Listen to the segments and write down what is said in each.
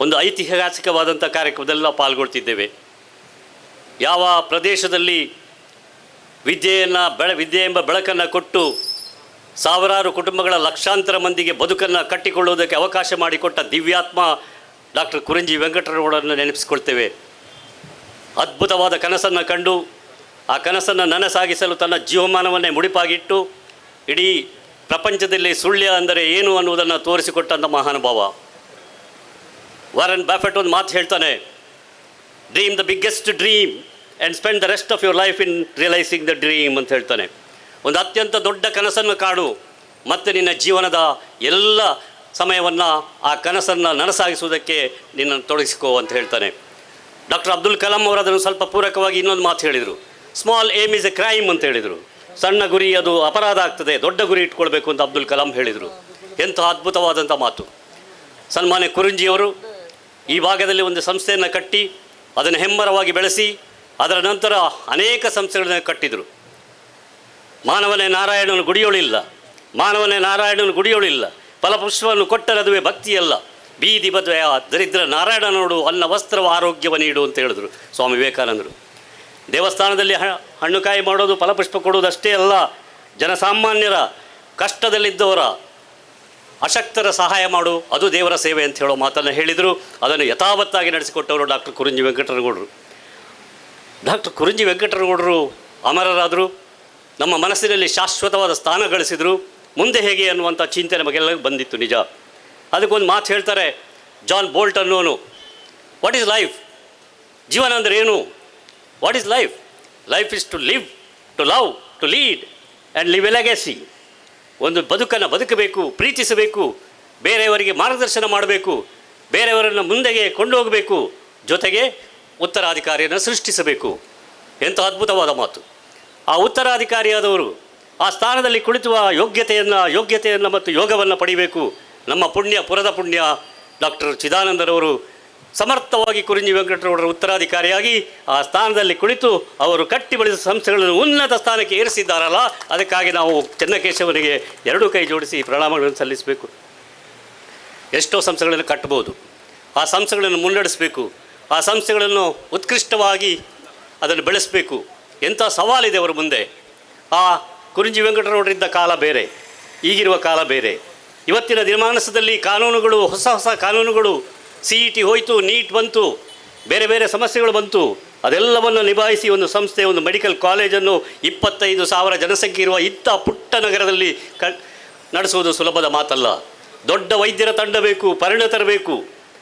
ಒಂದು ಐತಿಹಾಸಿಕವಾದಂಥ ಕಾರ್ಯಕ್ರಮದಲ್ಲಿ ನಾವು ಪಾಲ್ಗೊಳ್ತಿದ್ದೇವೆ. ಯಾವ ಪ್ರದೇಶದಲ್ಲಿ ವಿದ್ಯೆಯನ್ನು ಬೆಳ, ವಿದ್ಯೆ ಎಂಬ ಬೆಳಕನ್ನು ಕೊಟ್ಟು ಸಾವಿರಾರು ಕುಟುಂಬಗಳ ಲಕ್ಷಾಂತರ ಮಂದಿಗೆ ಬದುಕನ್ನು ಕಟ್ಟಿಕೊಳ್ಳುವುದಕ್ಕೆ ಅವಕಾಶ ಮಾಡಿಕೊಟ್ಟ ದಿವ್ಯಾತ್ಮ ಡಾಕ್ಟರ್ ಕುರಂಜಿ ವೆಂಕಟರಮಣರನ್ನು ನೆನಪಿಸಿಕೊಳ್ತೇವೆ. ಅದ್ಭುತವಾದ ಕನಸನ್ನು ಕಂಡು, ಆ ಕನಸನ್ನು ನನಸಾಗಿಸಲು ತನ್ನ ಜೀವಮಾನವನ್ನೇ ಮುಡಿಪಾಗಿಟ್ಟು, ಇಡೀ ಪ್ರಪಂಚದಲ್ಲಿ ಸುಳ್ಯ ಅಂದರೆ ಏನು ಅನ್ನುವುದನ್ನು ತೋರಿಸಿಕೊಟ್ಟಂಥ ಮಹಾನುಭಾವ. ವಾರನ್ ಬ್ಯಾಫೆಟ್ ಒಂದು ಮಾತು ಹೇಳ್ತಾನೆ dream the biggest dream and spend the rest of your life in realising the dream ಅಂತ ಹೇಳ್ತಾನೆ. ಒಂದು ಅತ್ಯಂತ ದೊಡ್ಡ ಕನಸನ್ನು ಕಾಡು, ಮತ್ತು ನಿನ್ನ ಜೀವನದ ಎಲ್ಲ ಸಮಯವನ್ನು ಆ ಕನಸನ್ನು ನನಸಾಗಿಸುವುದಕ್ಕೆ ನಿನ್ನನ್ನು ತೊಡಗಿಸಿಕೋ ಅಂತ ಹೇಳ್ತಾನೆ. ಡಾಕ್ಟರ್ ಅಬ್ದುಲ್ ಕಲಾಂ ಅವರು ಅದನ್ನು ಸ್ವಲ್ಪ ಪೂರಕವಾಗಿ ಇನ್ನೊಂದು ಮಾತು ಹೇಳಿದರು. Small aim is a crime ಅಂತ ಹೇಳಿದರು. ಸಣ್ಣ ಗುರಿ ಅದು ಅಪರಾಧ ಆಗ್ತದೆ, ದೊಡ್ಡ ಗುರಿ ಇಟ್ಕೊಳ್ಬೇಕು ಅಂತ ಅಬ್ದುಲ್ ಕಲಾಂ ಹೇಳಿದರು. ಎಂಥ ಅದ್ಭುತವಾದಂಥ ಮಾತು. ಸನ್ಮಾನ್ಯ ಕುರುಂಜಿಯವರು ಈ ಭಾಗದಲ್ಲಿ ಒಂದು ಸಂಸ್ಥೆಯನ್ನು ಕಟ್ಟಿ ಅದನ್ನು ಹೆಮ್ಮರವಾಗಿ ಬೆಳೆಸಿ ಅದರ ನಂತರ ಅನೇಕ ಸಂಸ್ಥೆಗಳನ್ನು ಕಟ್ಟಿದರು. ಮಾನವನೇ ನಾರಾಯಣನ ಗುಡಿಯೋಳಿಲ್ಲ. ಮಾನವನೇ ನಾರಾಯಣನ ಗುಡಿಯೋಳಿಲ್ಲ. ಫಲಪುಷ್ಪವನ್ನು ಕೊಟ್ಟರದುವೆ ಭಕ್ತಿಯಲ್ಲ. ಬೀದಿ ಬದುವೆ ದರಿದ್ರ ನಾರಾಯಣ ನೋಡು ಅನ್ನ ವಸ್ತ್ರವ ಆರೋಗ್ಯವ ನೀಡು ಅಂತ ಹೇಳಿದರು ಸ್ವಾಮಿ ವಿವೇಕಾನಂದರು. ದೇವಸ್ಥಾನದಲ್ಲಿ ಹಣ್ಣುಕಾಯಿ ಮಾಡೋದು ಫಲಪುಷ್ಪ ಕೊಡುವುದು ಅಷ್ಟೇ ಅಲ್ಲ. ಜನಸಾಮಾನ್ಯರ ಕಷ್ಟದಲ್ಲಿದ್ದವರ ಅಶಕ್ತರ ಸಹಾಯ ಮಾಡು, ಅದು ದೇವರ ಸೇವೆ ಅಂತ ಹೇಳೋ ಮಾತನ್ನು ಹೇಳಿದರು. ಅದನ್ನು ಯಥಾವತ್ತಾಗಿ ನಡೆಸಿಕೊಟ್ಟವರು ಡಾಕ್ಟರ್ ಕುರುಂಜಿ ವೆಂಕಟರಗೌಡರು. ಡಾಕ್ಟರ್ ಕುರುಂಜಿ ವೆಂಕಟರಗೌಡರು ಅಮರರಾದರು, ನಮ್ಮ ಮನಸ್ಸಿನಲ್ಲಿ ಶಾಶ್ವತವಾದ ಸ್ಥಾನ ಗಳಿಸಿದರು. ಮುಂದೆ ಹೇಗೆ ಅನ್ನುವಂಥ ಚಿಂತೆ ನಮಗೆಲ್ಲ ಬಂದಿತ್ತು ನಿಜ. ಅದಕ್ಕೊಂದು ಮಾತು ಹೇಳ್ತಾರೆ, ಜಾನ್ ಬೋಲ್ಟ್ ಅನ್ನೋನು ವಾಟ್ ಈಸ್ ಲೈಫ್ ಜೀವನ ಅಂದರೆ ಏನು? What is life life is to live to love to lead and live a legacy ಒಂದು ಬದುಕನ್ನು ಬದುಕಬೇಕು, ಪ್ರೀತಿಸಬೇಕು, ಬೇರೆಯವರಿಗೆ ಮಾರ್ಗದರ್ಶನ ಮಾಡಬೇಕು, ಬೇರೆಯವರನ್ನು ಮುಂದೆಗೆ ಕೊಂಡು ಜೊತೆಗೆ ಉತ್ತರಾಧಿಕಾರಿಯನ್ನು ಸೃಷ್ಟಿಸಬೇಕು. ಎಂಥ ಅದ್ಭುತವಾದ ಮಾತು. ಆ ಉತ್ತರಾಧಿಕಾರಿಯಾದವರು ಆ ಸ್ಥಾನದಲ್ಲಿ ಕುಳಿತುವ ಯೋಗ್ಯತೆಯನ್ನು ಯೋಗ್ಯತೆಯನ್ನು ಮತ್ತು ಯೋಗವನ್ನು ಪಡಿಬೇಕು. ನಮ್ಮ ಪುಣ್ಯ, ಪುರದ ಪುಣ್ಯ ಡಾಕ್ಟರ್ ಚಿದಾನಂದರವರು ಸಮರ್ಥವಾಗಿ ಕುರಿಂಜಿ ವೆಂಕಟರೌಡರ ಉತ್ತರಾಧಿಕಾರಿಯಾಗಿ ಆ ಸ್ಥಾನದಲ್ಲಿ ಕುಳಿತು ಅವರು ಕಟ್ಟಿ ಬೆಳೆದ ಸಂಸ್ಥೆಗಳನ್ನು ಉನ್ನತ ಸ್ಥಾನಕ್ಕೆ ಏರಿಸಿದ್ದಾರಲ್ಲ, ಅದಕ್ಕಾಗಿ ನಾವು ಚೆನ್ನಕೇಶವನಿಗೆ ಎರಡು ಕೈ ಜೋಡಿಸಿ ಪ್ರಣಾಮಗಳನ್ನು ಸಲ್ಲಿಸಬೇಕು. ಎಷ್ಟೋ ಸಂಸ್ಥೆಗಳನ್ನು ಕಟ್ಟಬಹುದು. ಆ ಸಂಸ್ಥೆಗಳನ್ನು ಮುನ್ನಡೆಸಬೇಕು. ಆ ಸಂಸ್ಥೆಗಳನ್ನು ಉತ್ಕೃಷ್ಟವಾಗಿ ಅದನ್ನು ಬೆಳೆಸಬೇಕು. ಎಂಥ ಸವಾಲಿದೆ ಅವರ ಮುಂದೆ. ಆ ಕುರಿಂಜಿ ವೆಂಕಟರೌಡರಿದ್ದ ಕಾಲ ಬೇರೆ, ಈಗಿರುವ ಕಾಲ ಬೇರೆ. ಇವತ್ತಿನ ದಿನಮಾನಸದಲ್ಲಿ ಕಾನೂನುಗಳು, ಹೊಸ ಹೊಸ ಕಾನೂನುಗಳು ಸಿ ಇ ಟಿ ಹೋಯಿತು, ನೀಟ್ ಬಂತು, ಬೇರೆ ಬೇರೆ ಸಮಸ್ಯೆಗಳು ಬಂತು. ಅದೆಲ್ಲವನ್ನು ನಿಭಾಯಿಸಿ ಒಂದು ಸಂಸ್ಥೆ, ಒಂದು ಮೆಡಿಕಲ್ ಕಾಲೇಜನ್ನು ಇಪ್ಪತ್ತೈದು ಸಾವಿರ ಜನಸಂಖ್ಯೆ ಇರುವ ಇತ್ತ ಪುಟ್ಟ ನಗರದಲ್ಲಿ ಕ, ನಡೆಸುವುದು ಸುಲಭದ ಮಾತಲ್ಲ. ದೊಡ್ಡ ವೈದ್ಯರ ತಂಡ ಬೇಕು, ಪರಿಣತರ ಬೇಕು,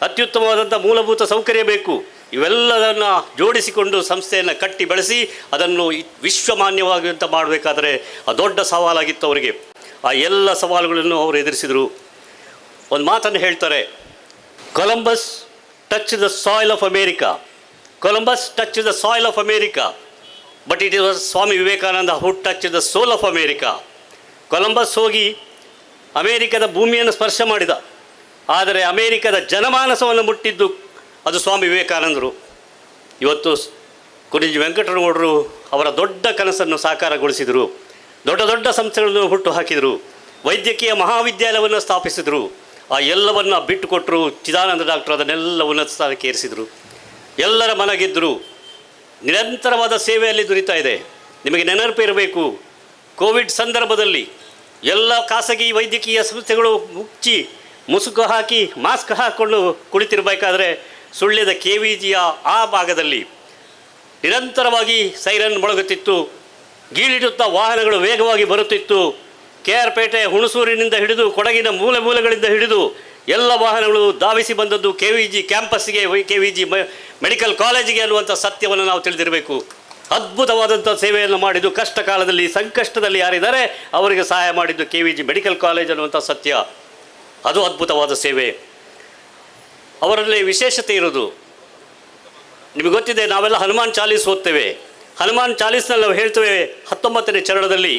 ಅತ್ಯುತ್ತಮವಾದಂಥ ಮೂಲಭೂತ ಸೌಕರ್ಯ ಬೇಕು. ಇವೆಲ್ಲದನ್ನು ಜೋಡಿಸಿಕೊಂಡು ಸಂಸ್ಥೆಯನ್ನು ಕಟ್ಟಿ ಬೆಳೆಸಿ ಅದನ್ನು ವಿಶ್ವಮಾನ್ಯವಾಗುವಂತ ಮಾಡಬೇಕಾದರೆ ಆ ದೊಡ್ಡ ಸವಾಲಾಗಿತ್ತು ಅವರಿಗೆ. ಆ ಎಲ್ಲ ಸವಾಲುಗಳನ್ನು ಅವರು ಎದುರಿಸಿದರು. ಒಂದು ಮಾತನ್ನು ಹೇಳ್ತಾರೆ. Columbus touch the soil of America Columbus touch the soil of America but it is Swami Vivekananda who touch the soul of America Columbus ಹೋಗಿ ಅಮೇರಿಕದ ಭೂಮಿಯನ್ನು ಸ್ಪರ್ಶ ಮಾಡಿದ. ಆದರೆ ಅಮೇರಿಕದ ಜನಮಾನಸವನ್ನು ಮುಟ್ಟಿದ್ದು ಅದು ಸ್ವಾಮಿ ವಿವೇಕಾನಂದರು. ಇವತ್ತು ಕುರಿಂಜಿ ವೆಂಕಟರಮಣರು ಅವರ ದೊಡ್ಡ ಕನಸನ್ನು ಸಾಕಾರಗೊಳಿಸಿದರು. ದೊಡ್ಡ ದೊಡ್ಡ ಸಂಸ್ಥೆಗಳನ್ನು ಹುಟ್ಟು ಹಾಕಿದರು. ವೈದ್ಯಕೀಯ ಮಹಾವಿದ್ಯಾಲಯವನ್ನು ಸ್ಥಾಪಿಸಿದರು. ಆ ಎಲ್ಲವನ್ನು ಬಿಟ್ಟುಕೊಟ್ಟರು ಚಿದಾನಂದ ಡಾಕ್ಟರ್ ಅದನ್ನೆಲ್ಲ ಉನ್ನತ ಸ್ಥಾನಕ್ಕೆ ಏರಿಸಿದರು. ಎಲ್ಲರ ಮನಗಿದ್ದರು ನಿರಂತರವಾದ ಸೇವೆಯಲ್ಲಿ ದುರಿತಾ ಇದೆ. ನಿಮಗೆ ನೆನಪು ಇರಬೇಕು. ಕೋವಿಡ್ ಸಂದರ್ಭದಲ್ಲಿ ಎಲ್ಲ ಖಾಸಗಿ ವೈದ್ಯಕೀಯ ಸಂಸ್ಥೆಗಳು ಮುಚ್ಚಿ ಮುಸುಕು ಹಾಕಿ ಮಾಸ್ಕ್ ಹಾಕ್ಕೊಂಡು ಕುಳಿತಿರಬೇಕಾದ್ರೆ ಸುಳ್ಳ್ಯದ ಕೆ ವಿ ಜಿಯ ಆ ಭಾಗದಲ್ಲಿ ನಿರಂತರವಾಗಿ ಸೈರನ್ ಮೊಳಗುತ್ತಿತ್ತು. ಗೀಳಿಡುತ್ತಾ ವಾಹನಗಳು ವೇಗವಾಗಿ ಬರುತ್ತಿತ್ತು. ಕೆ ಆರ್ ಪೇಟೆ ಹುಣಸೂರಿನಿಂದ ಹಿಡಿದು ಕೊಡಗಿನ ಮೂಲೆ ಮೂಲೆಗಳಿಂದ ಹಿಡಿದು ಎಲ್ಲ ವಾಹನಗಳು ಧಾವಿಸಿ ಬಂದದ್ದು ಕೆ ವಿ ಜಿ ಕ್ಯಾಂಪಸ್ಗೆ ಕೆ ವಿ ಜಿ ಮೆಡಿಕಲ್ ಕಾಲೇಜಿಗೆ ಅನ್ನುವಂಥ ಸತ್ಯವನ್ನು ನಾವು ತಿಳಿದಿರಬೇಕು. ಅದ್ಭುತವಾದಂಥ ಸೇವೆಯನ್ನು ಮಾಡಿದ್ದು ಕಷ್ಟ ಕಾಲದಲ್ಲಿ, ಸಂಕಷ್ಟದಲ್ಲಿ ಯಾರಿದ್ದಾರೆ ಅವರಿಗೆ ಸಹಾಯ ಮಾಡಿದ್ದು K V G medical college ಅನ್ನುವಂಥ ಸತ್ಯ. ಅದು ಅದ್ಭುತವಾದ ಸೇವೆ. ಅವರಲ್ಲಿ ವಿಶೇಷತೆ ಇರೋದು ನಿಮಗೆ ಗೊತ್ತಿದೆ ನಾವೆಲ್ಲ ಹನುಮಾನ್ ಚಾಲೀಸ್ ಓದ್ತೇವೆ. ಹನುಮಾನ್ ಚಾಲೀಸ್ನಲ್ಲಿ ನಾವು ಹೇಳ್ತೇವೆ ಹತ್ತೊಂಬತ್ತನೇ ಚರಣದಲ್ಲಿ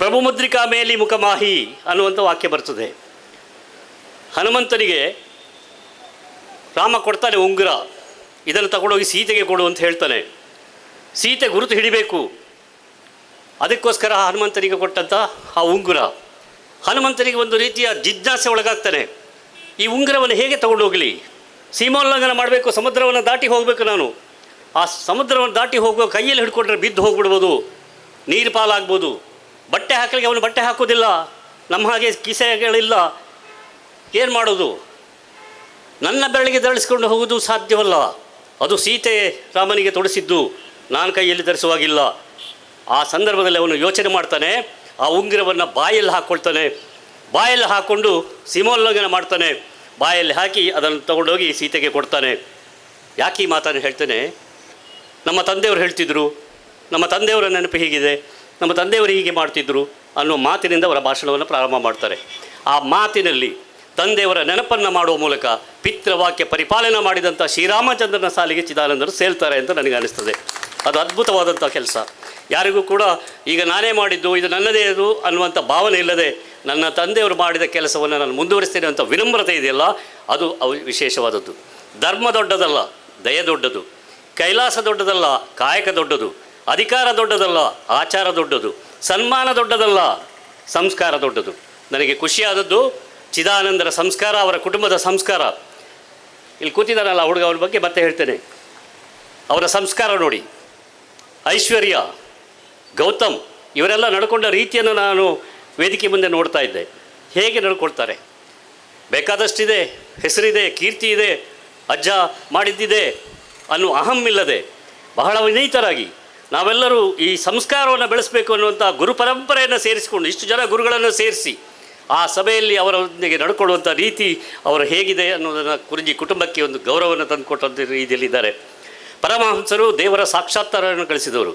ಪ್ರಭು ಮುದ್ರಿಕಾ ಮೇಲಿ ಮುಖಮಾಹಿ ಅನ್ನುವಂಥ ವಾಕ್ಯ ಬರ್ತದೆ. ಹನುಮಂತನಿಗೆ ರಾಮ ಕೊಡ್ತಾನೆ ಉಂಗುರ, ಇದನ್ನು ತಗೊಂಡೋಗಿ ಸೀತೆಗೆ ಕೊಡು ಅಂತ ಹೇಳ್ತಾನೆ. ಸೀತೆ ಗುರುತು ಹಿಡಿಬೇಕು. ಅದಕ್ಕೋಸ್ಕರ ಹನುಮಂತನಿಗೆ ಕೊಟ್ಟಂಥ ಆ ಉಂಗುರ. ಹನುಮಂತನಿಗೆ ಒಂದು ರೀತಿಯ ಜಿಜ್ಞಾಸೆ ಒಳಗಾಗ್ತಾನೆ. ಈ ಉಂಗುರವನ್ನು ಹೇಗೆ ತಗೊಂಡೋಗಲಿ? ಸೀಮೋಲ್ಲಂಘನ ಮಾಡಬೇಕು, ಸಮುದ್ರವನ್ನು ದಾಟಿ ಹೋಗಬೇಕು ನಾನು. ಆ ಸಮುದ್ರವನ್ನು ದಾಟಿ ಹೋಗುವ ಕೈಯಲ್ಲಿ ಹಿಡ್ಕೊಂಡ್ರೆ ಬಿದ್ದು ಹೋಗ್ಬಿಡ್ಬೋದು, ನೀರು ಪಾಲಾಗ್ಬೋದು. ಬಟ್ಟೆ ಹಾಕಲಿಕ್ಕೆ ಅವನು ಬಟ್ಟೆ ಹಾಕೋದಿಲ್ಲ ನಮ್ಮ ಹಾಗೆ ಕಿಸೆಗಳಿಲ್ಲ. ಏನು ಮಾಡೋದು? ನನ್ನ ಬೆರಳಿಗೆ ಧರಿಸಿಕೊಂಡು ಹೋಗುವುದು ಸಾಧ್ಯವಲ್ಲ. ಅದು ಸೀತೆ ರಾಮನಿಗೆ ತೊಡಿಸಿದ್ದು. ನಾನು ಕೈಯಲ್ಲಿ ಧರಿಸುವಾಗಿಲ್ಲ. ಆ ಸಂದರ್ಭದಲ್ಲಿ ಅವನು ಯೋಚನೆ ಮಾಡ್ತಾನೆ, ಆ ಉಂಗಿರವನ್ನು ಬಾಯಲ್ಲಿ ಹಾಕ್ಕೊಳ್ತಾನೆ ಬಾಯಲ್ಲಿ ಹಾಕ್ಕೊಂಡು ಸೀಮೋಲ್ಲಂಘನ ಮಾಡ್ತಾನೆ. ಬಾಯಲ್ಲಿ ಹಾಕಿ ಅದನ್ನು ತಗೊಂಡೋಗಿ ಸೀತೆಗೆ ಕೊಡ್ತಾನೆ. ಯಾಕೆ ಈ ಮಾತನ್ನು ಹೇಳ್ತೇನೆ? ನಮ್ಮ ತಂದೆಯವರು ಹೇಳ್ತಿದ್ರು, ನಮ್ಮ ತಂದೆಯವರ ನೆನಪು ಹೀಗಿದೆ. ನಮ್ಮ ತಂದೆಯವರು ಹೀಗೆ ಮಾಡ್ತಿದ್ರು ಅನ್ನೋ ಮಾತಿನಿಂದ ಅವರ ಭಾಷಣವನ್ನು ಪ್ರಾರಂಭ ಮಾಡ್ತಾರೆ. ಆ ಮಾತಿನಲ್ಲಿ ತಂದೆಯವರ ನೆನಪನ್ನು ಮಾಡುವ ಮೂಲಕ ಪಿತೃವಾಕ್ಯ ಪರಿಪಾಲನೆ ಮಾಡಿದಂಥ ಶ್ರೀರಾಮಚಂದ್ರನ ಸಾಲಿಗೆ ಚಿದಾನಂದರು ಸೇಲ್ತಾರೆ ಅಂತ ನನಗೆ ಅನಿಸ್ತದೆ. ಅದು ಅದ್ಭುತವಾದಂಥ ಕೆಲಸ. ಯಾರಿಗೂ ಕೂಡ ಈಗ ನಾನೇ ಮಾಡಿದ್ದು, ಇದು ನನ್ನದೇ ಅದು ಅನ್ನುವಂಥ ಭಾವನೆ ಇಲ್ಲದೆ ನನ್ನ ತಂದೆಯವರು ಮಾಡಿದ ಕೆಲಸವನ್ನು ನಾನು ಮುಂದುವರಿಸ್ತೇನೆ ಅಂತ ವಿನಮ್ರತೆ ಇದೆಯಲ್ಲ, ಅದು ಅವ ವಿಶೇಷವಾದದ್ದು. ಧರ್ಮ ದೊಡ್ಡದಲ್ಲ, ದಯ ದೊಡ್ಡದು. ಕೈಲಾಸ ದೊಡ್ಡದಲ್ಲ, ಕಾಯಕ ದೊಡ್ಡದು. ಅಧಿಕಾರ ದೊಡ್ಡದಲ್ಲ, ಆಚಾರ ದೊಡ್ಡದು, ಸನ್ಮಾನ ದೊಡ್ಡದಲ್ಲ, ಸಂಸ್ಕಾರ ದೊಡ್ಡದು. ನನಗೆ ಖುಷಿಯಾದದ್ದು ಚಿದಾನಂದರ ಸಂಸ್ಕಾರ, ಅವರ ಕುಟುಂಬದ ಸಂಸ್ಕಾರ. ಇಲ್ಲಿ ಕೂತಿದ್ದಾನಲ್ಲ ಹುಡುಗ ಅವ್ರ ಬಗ್ಗೆ ಮತ್ತೆ ಹೇಳ್ತೇನೆ. ಅವರ ಸಂಸ್ಕಾರ ನೋಡಿ. ಐಶ್ವರ್ಯ, ಗೌತಮ್ ಇವರೆಲ್ಲ ನಡ್ಕೊಂಡ ರೀತಿಯನ್ನು ನಾನು ವೇದಿಕೆ ಮುಂದೆ ನೋಡ್ತಾ ಇದ್ದೆ. ಹೇಗೆ ನಡ್ಕೊಳ್ತಾರೆ? ಬೇಕಾದಷ್ಟಿದೆ, ಹೆಸರಿದೆ, ಕೀರ್ತಿ ಇದೆ, ಅಜ್ಜ ಮಾಡಿದ್ದಿದೆ ಅನ್ನು ಅಹಂ ಇಲ್ಲದೆ ಬಹಳ ವಿನೀತರಾಗಿ ನಾವೆಲ್ಲರೂ ಈ ಸಂಸ್ಕಾರವನ್ನು ಬೆಳೆಸಬೇಕು ಅನ್ನುವಂಥ ಗುರು ಪರಂಪರೆಯನ್ನು ಸೇರಿಸಿಕೊಂಡು ಇಷ್ಟು ಜನ ಗುರುಗಳನ್ನು ಸೇರಿಸಿ ಆ ಸಭೆಯಲ್ಲಿ ಅವರೊಂದಿಗೆ ನಡ್ಕೊಳ್ಳುವಂಥ ರೀತಿ ಅವರು ಹೇಗಿದೆ ಅನ್ನೋದನ್ನು ಕುರಿಜಿ ಕುಟುಂಬಕ್ಕೆ ಒಂದು ಗೌರವವನ್ನು ತಂದುಕೊಟ್ಟಂಥ ರೀತಿಯಲ್ಲಿದ್ದಾರೆ. ಪರಮಹಂಸರು ದೇವರ ಸಾಕ್ಷಾತ್ಕಾರವನ್ನು ಗಳಿಸಿದವರು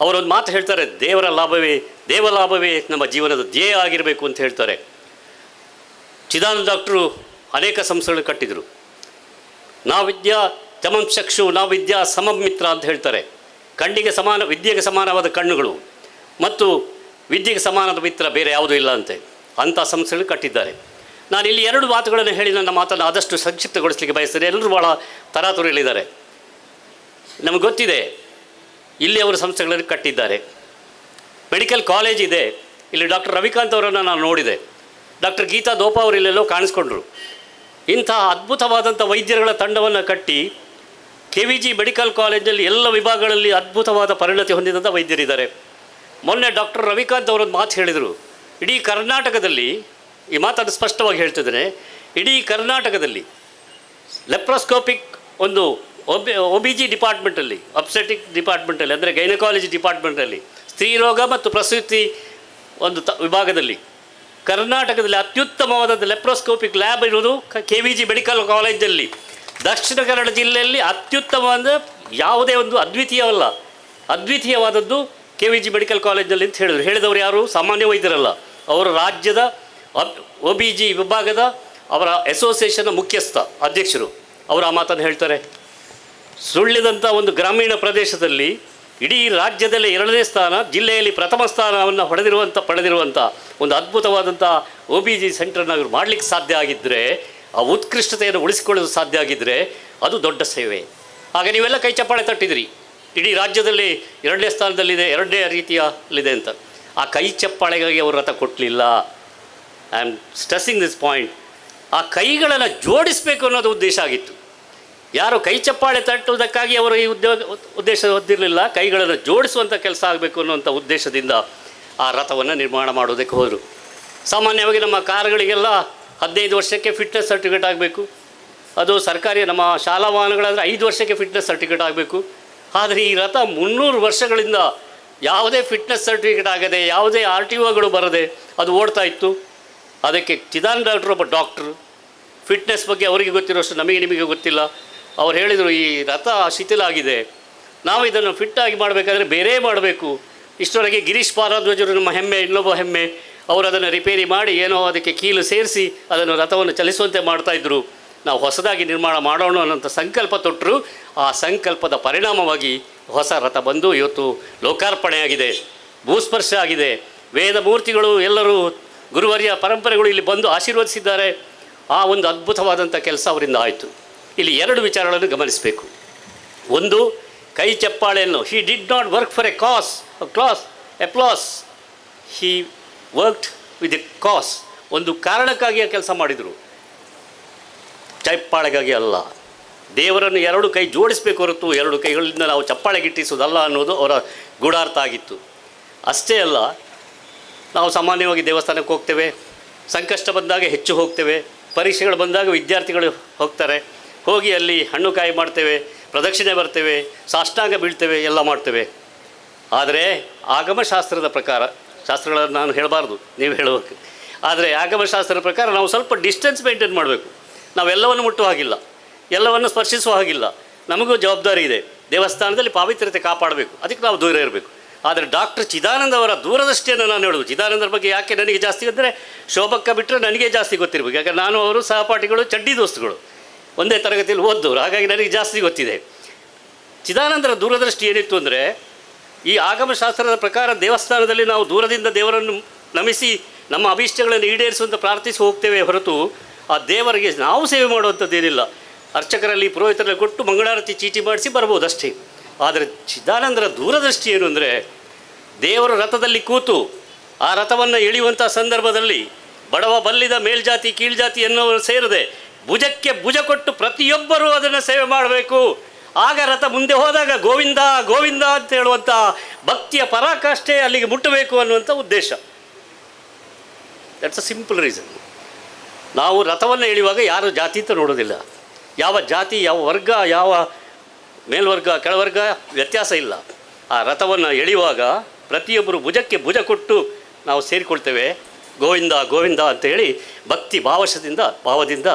ಅವರೊಂದು ಮಾತು ಹೇಳ್ತಾರೆ, ದೇವರ ಲಾಭವೇ, ದೇವ ಲಾಭವೇ ನಮ್ಮ ಜೀವನದ ಧ್ಯೇಯ ಆಗಿರಬೇಕು ಅಂತ ಹೇಳ್ತಾರೆ. ಚಿದಾನಂದ ಡಾಕ್ಟರು ಅನೇಕ ಸಂಸ್ಥೆಗಳು ಕಟ್ಟಿದರು. ನಾವಿದ್ಯಾ ತಮಂ ಚಕ್ಷು, ನಾವಿದ್ಯಾ ಸಮಂ ಮಿತ್ರ ಅಂತ ಹೇಳ್ತಾರೆ. ಕಣ್ಣಿಗೆ ಸಮಾನ, ವಿದ್ಯೆಗೆ ಸಮಾನವಾದ ಕಣ್ಣುಗಳು ಮತ್ತು ವಿದ್ಯೆಗೆ ಸಮಾನದ ಮಿತ್ರ ಬೇರೆ ಯಾವುದೂ ಇಲ್ಲ ಅಂತೆ. ಅಂಥ ಸಂಸ್ಥೆಗಳು ಕಟ್ಟಿದ್ದಾರೆ. ನಾನು ಇಲ್ಲಿ ಎರಡು ಮಾತುಗಳನ್ನು ಹೇಳಿ ನನ್ನ ಮಾತನ್ನು ಆದಷ್ಟು ಸಂಕ್ಷಿಪ್ತಗೊಳಿಸಲಿಕ್ಕೆ ಬಯಸ್ತೇನೆ. ಎಲ್ಲರೂ ಭಾಳ ತರಾತುರಿಯಲ್ಲಿದ್ದಾರೆ. ನಮಗೆ ಗೊತ್ತಿದೆ, ಇಲ್ಲಿ ಅವರು ಸಂಸ್ಥೆಗಳನ್ನು ಕಟ್ಟಿದ್ದಾರೆ. ಮೆಡಿಕಲ್ ಕಾಲೇಜ್ ಇದೆ. ಇಲ್ಲಿ ಡಾಕ್ಟರ್ ರವಿಕಾಂತ್ ಅವರನ್ನು ನಾನು ನೋಡಿದೆ. ಡಾಕ್ಟರ್ ಗೀತಾ ದೋಪ ಅವರು ಇಲ್ಲೆಲ್ಲೋ ಕಾಣಿಸ್ಕೊಂಡ್ರು. ಇಂಥ ಅದ್ಭುತವಾದಂಥ ವೈದ್ಯರುಗಳ ತಂಡವನ್ನು ಕಟ್ಟಿ ಕೆ ವಿ ಜಿ ಮೆಡಿಕಲ್ ಕಾಲೇಜಲ್ಲಿ ಎಲ್ಲ ವಿಭಾಗಗಳಲ್ಲಿ ಅದ್ಭುತವಾದ ಪರಿಣತಿ ಹೊಂದಿದಂಥ ವೈದ್ಯರಿದ್ದಾರೆ. ಮೊನ್ನೆ ಡಾಕ್ಟರ್ ರವಿಕಾಂತ್ ಅವರೊಂದು ಮಾತು ಹೇಳಿದರು. ಇಡೀ ಕರ್ನಾಟಕದಲ್ಲಿ, ಈ ಮಾತನ್ನು ಸ್ಪಷ್ಟವಾಗಿ ಹೇಳ್ತಿದ್ದೇನೆ, ಇಡೀ ಕರ್ನಾಟಕದಲ್ಲಿ ಲೆಪ್ರೋಸ್ಕೋಪಿಕ್ ಒಂದು ಒಬಿ, ಒ ಬಿ ಜಿ ಡಿಪಾರ್ಟ್ಮೆಂಟಲ್ಲಿ ಅಪ್ಸೆಟಿಕ್ ಡಿಪಾರ್ಟ್ಮೆಂಟಲ್ಲಿ, ಅಂದರೆ ಗೈನಕಾಲಜಿ ಡಿಪಾರ್ಟ್ಮೆಂಟಲ್ಲಿ ಸ್ತ್ರೀರೋಗ ಮತ್ತು ಪ್ರಸೂತಿ ಒಂದು ತ, ವಿಭಾಗದಲ್ಲಿ ಕರ್ನಾಟಕದಲ್ಲಿ ಅತ್ಯುತ್ತಮವಾದ ಲೆಪ್ರೋಸ್ಕೋಪಿಕ್ ಲ್ಯಾಬ್ ಇರುವುದು ಕೆ ವಿ ಜಿ ಮೆಡಿಕಲ್ ಕಾಲೇಜಲ್ಲಿ ದಕ್ಷಿಣ ಕನ್ನಡ ಜಿಲ್ಲೆಯಲ್ಲಿ ಅತ್ಯುತ್ತಮವಾದ ಯಾವುದೇ ಒಂದು ಅದ್ವಿತೀಯವಲ್ಲ. ಅದ್ವಿತೀಯವಾದದ್ದು ಕೆ ವಿ ಜಿ ಮೆಡಿಕಲ್ ಕಾಲೇಜಲ್ಲಿ ಅಂತ ಹೇಳಿದರು. ಹೇಳಿದವರು ಯಾರು? ಸಾಮಾನ್ಯ ವೈದ್ಯರಲ್ಲ. ಅವರು ರಾಜ್ಯದ ಒ ಬಿ ಜಿ ವಿಭಾಗದ ಅವರ ಅಸೋಸಿಯೇಷನ್ನ ಮುಖ್ಯಸ್ಥ, ಅಧ್ಯಕ್ಷರು. ಅವರು ಆ ಮಾತನ್ನು ಹೇಳ್ತಾರೆ. ಸುಳ್ಳಿದಂಥ ಒಂದು ಗ್ರಾಮೀಣ ಪ್ರದೇಶದಲ್ಲಿ ಇಡೀ ರಾಜ್ಯದಲ್ಲಿ ಎರಡನೇ ಸ್ಥಾನ, ಜಿಲ್ಲೆಯಲ್ಲಿ ಪ್ರಥಮ ಸ್ಥಾನವನ್ನು ಹೊಡೆದಿರುವಂಥ ಪಡೆದಿರುವಂಥ ಒಂದು ಅದ್ಭುತವಾದಂಥ ಒ ಬಿ ಜಿ ಮಾಡ್ಲಿಕ್ಕೆ ಮಾಡಲಿಕ್ಕೆ ಸಾಧ್ಯ ಆಗಿದ್ದರೆ ಆ ಉತ್ಕೃಷ್ಟತೆಯನ್ನು ಉಳಿಸಿಕೊಳ್ಳಲು ಸಾಧ್ಯ ಆಗಿದ್ದರೆ ಅದು ದೊಡ್ಡ ಸೇವೆ. ಆಗ ನೀವೆಲ್ಲ ಕೈ ಚಪ್ಪಾಳೆ ತಟ್ಟಿದ್ರಿ. ಇಡೀ ರಾಜ್ಯದಲ್ಲಿ ಎರಡನೇ ಸ್ಥಾನದಲ್ಲಿದೆ, ಎರಡನೇ ರೀತಿಯಲ್ಲಿದೆ ಅಂತ. ಆ ಕೈ ಚಪ್ಪಾಳೆಗಾಗಿ ಅವರು ರಥ ಕೊಟ್ಟಲಿಲ್ಲ I am stressing this point ಆ ಕೈಗಳನ್ನು ಜೋಡಿಸಬೇಕು ಅನ್ನೋದು ಉದ್ದೇಶ ಆಗಿತ್ತು. ಯಾರು ಕೈ ಚಪ್ಪಾಳೆ ತಟ್ಟುವುದಕ್ಕಾಗಿ ಅವರು ಈ ಉದ್ಯೋಗ, ಉದ್ದೇಶ ಹೊಂದಿರಲಿಲ್ಲ ಕೈಗಳನ್ನು ಜೋಡಿಸುವಂಥ ಕೆಲಸ ಆಗಬೇಕು ಅನ್ನುವಂಥ ಉದ್ದೇಶದಿಂದ ಆ ರಥವನ್ನು ನಿರ್ಮಾಣ ಮಾಡೋದಕ್ಕೆ ಹೋದರು. ಸಾಮಾನ್ಯವಾಗಿ ನಮ್ಮ ಕಾರುಗಳಿಗೆಲ್ಲ ಹದಿನೈದು ವರ್ಷಕ್ಕೆ ಫಿಟ್ನೆಸ್ ಸರ್ಟಿಫಿಕೇಟ್ ಆಗಬೇಕು. ಅದು ಸರ್ಕಾರಿ ನಮ್ಮ ಶಾಲಾ ವಾಹನಗಳಾದರೆ ಐದು ವರ್ಷಕ್ಕೆ ಫಿಟ್ನೆಸ್ ಸರ್ಟಿಫಿಕೇಟ್ ಆಗಬೇಕು. ಆದರೆ ಈ ರಥ ಮುನ್ನೂರು ವರ್ಷಗಳಿಂದ ಯಾವುದೇ ಫಿಟ್ನೆಸ್ ಸರ್ಟಿಫಿಕೇಟ್ ಆಗದೆ, ಯಾವುದೇ ಆರ್ ಟಿ ಒಗಳು ಬರದೆ ಅದು ಓಡ್ತಾ ಇತ್ತು. ಅದಕ್ಕೆ ಚಿದಾನ್ ಡಾಕ್ಟ್ರ್ ಒಬ್ಬ ಡಾಕ್ಟ್ರು. ಫಿಟ್ನೆಸ್ ಬಗ್ಗೆ ಅವರಿಗೆ ಗೊತ್ತಿರೋಷ್ಟು ನಮಗೆ ನಿಮಗೆ ಗೊತ್ತಿಲ್ಲ. ಅವ್ರು ಹೇಳಿದರು, ಈ ರಥ ಶಿಥಿಲ ಆಗಿದೆ. ನಾವು ಇದನ್ನು ಫಿಟ್ಟಾಗಿ ಮಾಡಬೇಕಾದ್ರೆ ಬೇರೆ ಮಾಡಬೇಕು. ಇಷ್ಟರವರೆಗೆ ಗಿರೀಶ್ ಪಾರಧ್ವಜರು ನಮ್ಮ ಹೆಮ್ಮೆ, ಇನ್ನೊಬ್ಬ ಹೆಮ್ಮೆ. ಅವರು ಅದನ್ನು ರಿಪೇರಿ ಮಾಡಿ ಏನೋ ಅದಕ್ಕೆ ಕೀಲು ಸೇರಿಸಿ ಅದನ್ನು ರಥವನ್ನು ಚಲಿಸುವಂತೆ ಮಾಡ್ತಾಯಿದ್ರು ನಾವು ಹೊಸದಾಗಿ ನಿರ್ಮಾಣ ಮಾಡೋಣ ಅನ್ನೋಂಥ ಸಂಕಲ್ಪ ತೊಟ್ಟರು ಆ ಸಂಕಲ್ಪದ ಪರಿಣಾಮವಾಗಿ ಹೊಸ ರಥ ಬಂದು ಇವತ್ತು ಲೋಕಾರ್ಪಣೆಯಾಗಿದೆ. ಭೂಸ್ಪರ್ಶ ಆಗಿದೆ. ವೇದ ಮೂರ್ತಿಗಳು ಎಲ್ಲರೂ ಗುರುವರ್ಯ ಪರಂಪರೆಗಳು ಇಲ್ಲಿ ಬಂದು ಆಶೀರ್ವದಿಸಿದ್ದಾರೆ. ಆ ಒಂದು ಅದ್ಭುತವಾದಂಥ ಕೆಲಸ ಅವರಿಂದ ಆಯಿತು. ಇಲ್ಲಿ ಎರಡು ವಿಚಾರಗಳನ್ನು ಗಮನಿಸಬೇಕು. ಒಂದು ಕೈ ಚಪ್ಪಾಳೆಯನ್ನು. He did not work for a cause class applause he worked with a cause ಒಂದು ಕಾರಣಕ್ಕಾಗಿ ಕೆಲಸ ಮಾಡಿದರು. ಚಪ್ಪಾಳೆಗಾಗಿ ಅಲ್ಲ. ದೇವರನ್ನು ಎರಡು ಕೈ ಜೋಡಿಸಬೇಕು ಹೊರತು ಎರಡು ಕೈಗಳಿಂದ ನಾವು ಚಪ್ಪಾಳೆ ಗಿಟ್ಟಿಸೋದಲ್ಲ ಅನ್ನೋದು ಅವರ ಗೂಢಾರ್ಥ ಆಗಿತ್ತು. ಅಷ್ಟೇ ಅಲ್ಲ, ನಾವು ಸಾಮಾನ್ಯವಾಗಿ ದೇವಸ್ಥಾನಕ್ಕೆ ಹೋಗ್ತೇವೆ, ಸಂಕಷ್ಟ ಬಂದಾಗ ಹೆಚ್ಚು ಹೋಗ್ತೇವೆ, ಪರೀಕ್ಷೆಗಳು ಬಂದಾಗ ವಿದ್ಯಾರ್ಥಿಗಳು ಹೋಗ್ತಾರೆ. ಹೋಗಿ ಅಲ್ಲಿ ಹಣ್ಣು ಕಾಯಿ ಮಾಡ್ತೇವೆ ಪ್ರದಕ್ಷಿಣೆ ಬರ್ತೇವೆ, ಸಾಷ್ಟಾಂಗ ಬೀಳ್ತೇವೆ, ಎಲ್ಲ ಮಾಡ್ತೇವೆ. ಆದರೆ ಆಗಮಶಾಸ್ತ್ರದ ಪ್ರಕಾರ, ಶಾಸ್ತ್ರಗಳನ್ನು ನಾನು ಹೇಳಬಾರ್ದು, ನೀವು ಹೇಳಬೇಕು. ಆದರೆ ಆಗಮಶಾಸ್ತ್ರದ ಪ್ರಕಾರ ನಾವು ಸ್ವಲ್ಪ ಡಿಸ್ಟೆನ್ಸ್ ಮೇಂಟೈನ್ ಮಾಡಬೇಕು. ನಾವೆಲ್ಲವನ್ನು ಮುಟ್ಟುವ ಹಾಗಿಲ್ಲ. ಎಲ್ಲವನ್ನು ಸ್ಪರ್ಶಿಸುವ ಹಾಗಿಲ್ಲ. ನಮಗೂ ಜವಾಬ್ದಾರಿ ಇದೆ. ದೇವಸ್ಥಾನದಲ್ಲಿ ಪಾವಿತ್ರ್ಯತೆ ಕಾಪಾಡಬೇಕು. ಅದಕ್ಕೆ ನಾವು ದೂರ ಇರಬೇಕು. ಆದರೆ ಡಾಕ್ಟರ್ ಚಿದಾನಂದ ಅವರ ದೂರದೃಷ್ಟಿಯನ್ನು ನಾನು ಹೇಳೋದು. ಚಿದಾನಂದರ ಬಗ್ಗೆ ಯಾಕೆ ನನಗೆ ಜಾಸ್ತಿ ಅಂದರೆ ಶೋಭಕ್ಕ ಬಿಟ್ಟರೆ ನನಗೆ ಜಾಸ್ತಿ ಗೊತ್ತಿರಬೇಕು. ಯಾಕಂದರೆ ನಾನು ಅವರು ಸಹಪಾಠಿಗಳು, ಚಡ್ಡಿ ದೋಸ್ತುಗಳು. ಒಂದೇ ತರಗತಿಯಲ್ಲಿ ಓದ್ದವರು. ಹಾಗಾಗಿ ನನಗೆ ಜಾಸ್ತಿ ಗೊತ್ತಿದೆ. ಚಿದಾನಂದರ ದೂರದೃಷ್ಟಿ ಏನಿತ್ತು ಅಂದರೆ, ಈ ಆಗಮಶಾಸ್ತ್ರದ ಪ್ರಕಾರ ದೇವಸ್ಥಾನದಲ್ಲಿ ನಾವು ದೂರದಿಂದ ದೇವರನ್ನು ನಮಿಸಿ ನಮ್ಮ ಅಭೀಷ್ಟಗಳನ್ನು ಈಡೇರಿಸುವಂತ ಪ್ರಾರ್ಥಿಸಿ ಹೋಗ್ತೇವೆ ಹೊರತು ಆ ದೇವರಿಗೆ ನಾವು ಸೇವೆ ಮಾಡುವಂಥದ್ದೇನಿಲ್ಲ ಅರ್ಚಕರಲ್ಲಿ ಪುರೋಹಿತರಲ್ಲಿ ಕೊಟ್ಟು ಮಂಗಳಾರತಿ ಚೀಟಿ ಮಾಡಿಸಿ ಬರ್ಬೋದು ಅಷ್ಟೇ ಆದರೆ ಚಿದಾನಂದರ ದೂರದೃಷ್ಟಿ ಏನು ಅಂದರೆ, ದೇವರು ರಥದಲ್ಲಿ ಕೂತು ಆ ರಥವನ್ನು ಎಳೆಯುವಂಥ ಸಂದರ್ಭದಲ್ಲಿ ಬಡವ ಬಲ್ಲಿದ ಮೇಲ್ಜಾತಿ, ಕೀಳ್ಜಾತಿ ಎನ್ನುವರು ಸೇರದೆ ಭುಜಕ್ಕೆ ಭುಜ ಕೊಟ್ಟು ಪ್ರತಿಯೊಬ್ಬರೂ ಅದನ್ನು ಸೇವೆ ಮಾಡಬೇಕು. ಆಗ ರಥ ಮುಂದೆ ಹೋದಾಗ ಗೋವಿಂದ ಗೋವಿಂದ ಅಂತ ಹೇಳುವಂಥ ಭಕ್ತಿಯ ಪರಾಕಾಷ್ಠೆ ಅಲ್ಲಿಗೆ ಮುಟ್ಟಬೇಕು ಅನ್ನುವಂಥ ಉದ್ದೇಶ. ದಟ್ಸ್ ಅ ಸಿಂಪಲ್ ರೀಸನ್ ನಾವು ರಥವನ್ನು ಎಳೆಯುವಾಗ ಯಾರು ಜಾತಿ ಅಂತ ನೋಡೋದಿಲ್ಲ ಯಾವ ಜಾತಿ, ಯಾವ ವರ್ಗ, ಯಾವ ಮೇಲ್ವರ್ಗ, ಕೆಳವರ್ಗ ವ್ಯತ್ಯಾಸ ಇಲ್ಲ. ಆ ರಥವನ್ನು ಎಳೆಯುವಾಗ ಪ್ರತಿಯೊಬ್ಬರು ಭುಜಕ್ಕೆ ಭುಜ ಕೊಟ್ಟು ನಾವು ಸೇರಿಕೊಳ್ತೇವೆ. ಗೋವಿಂದ ಗೋವಿಂದ ಅಂತೇಳಿ ಭಕ್ತಿ ಭಾವಶದಿಂದ, ಭಾವದಿಂದ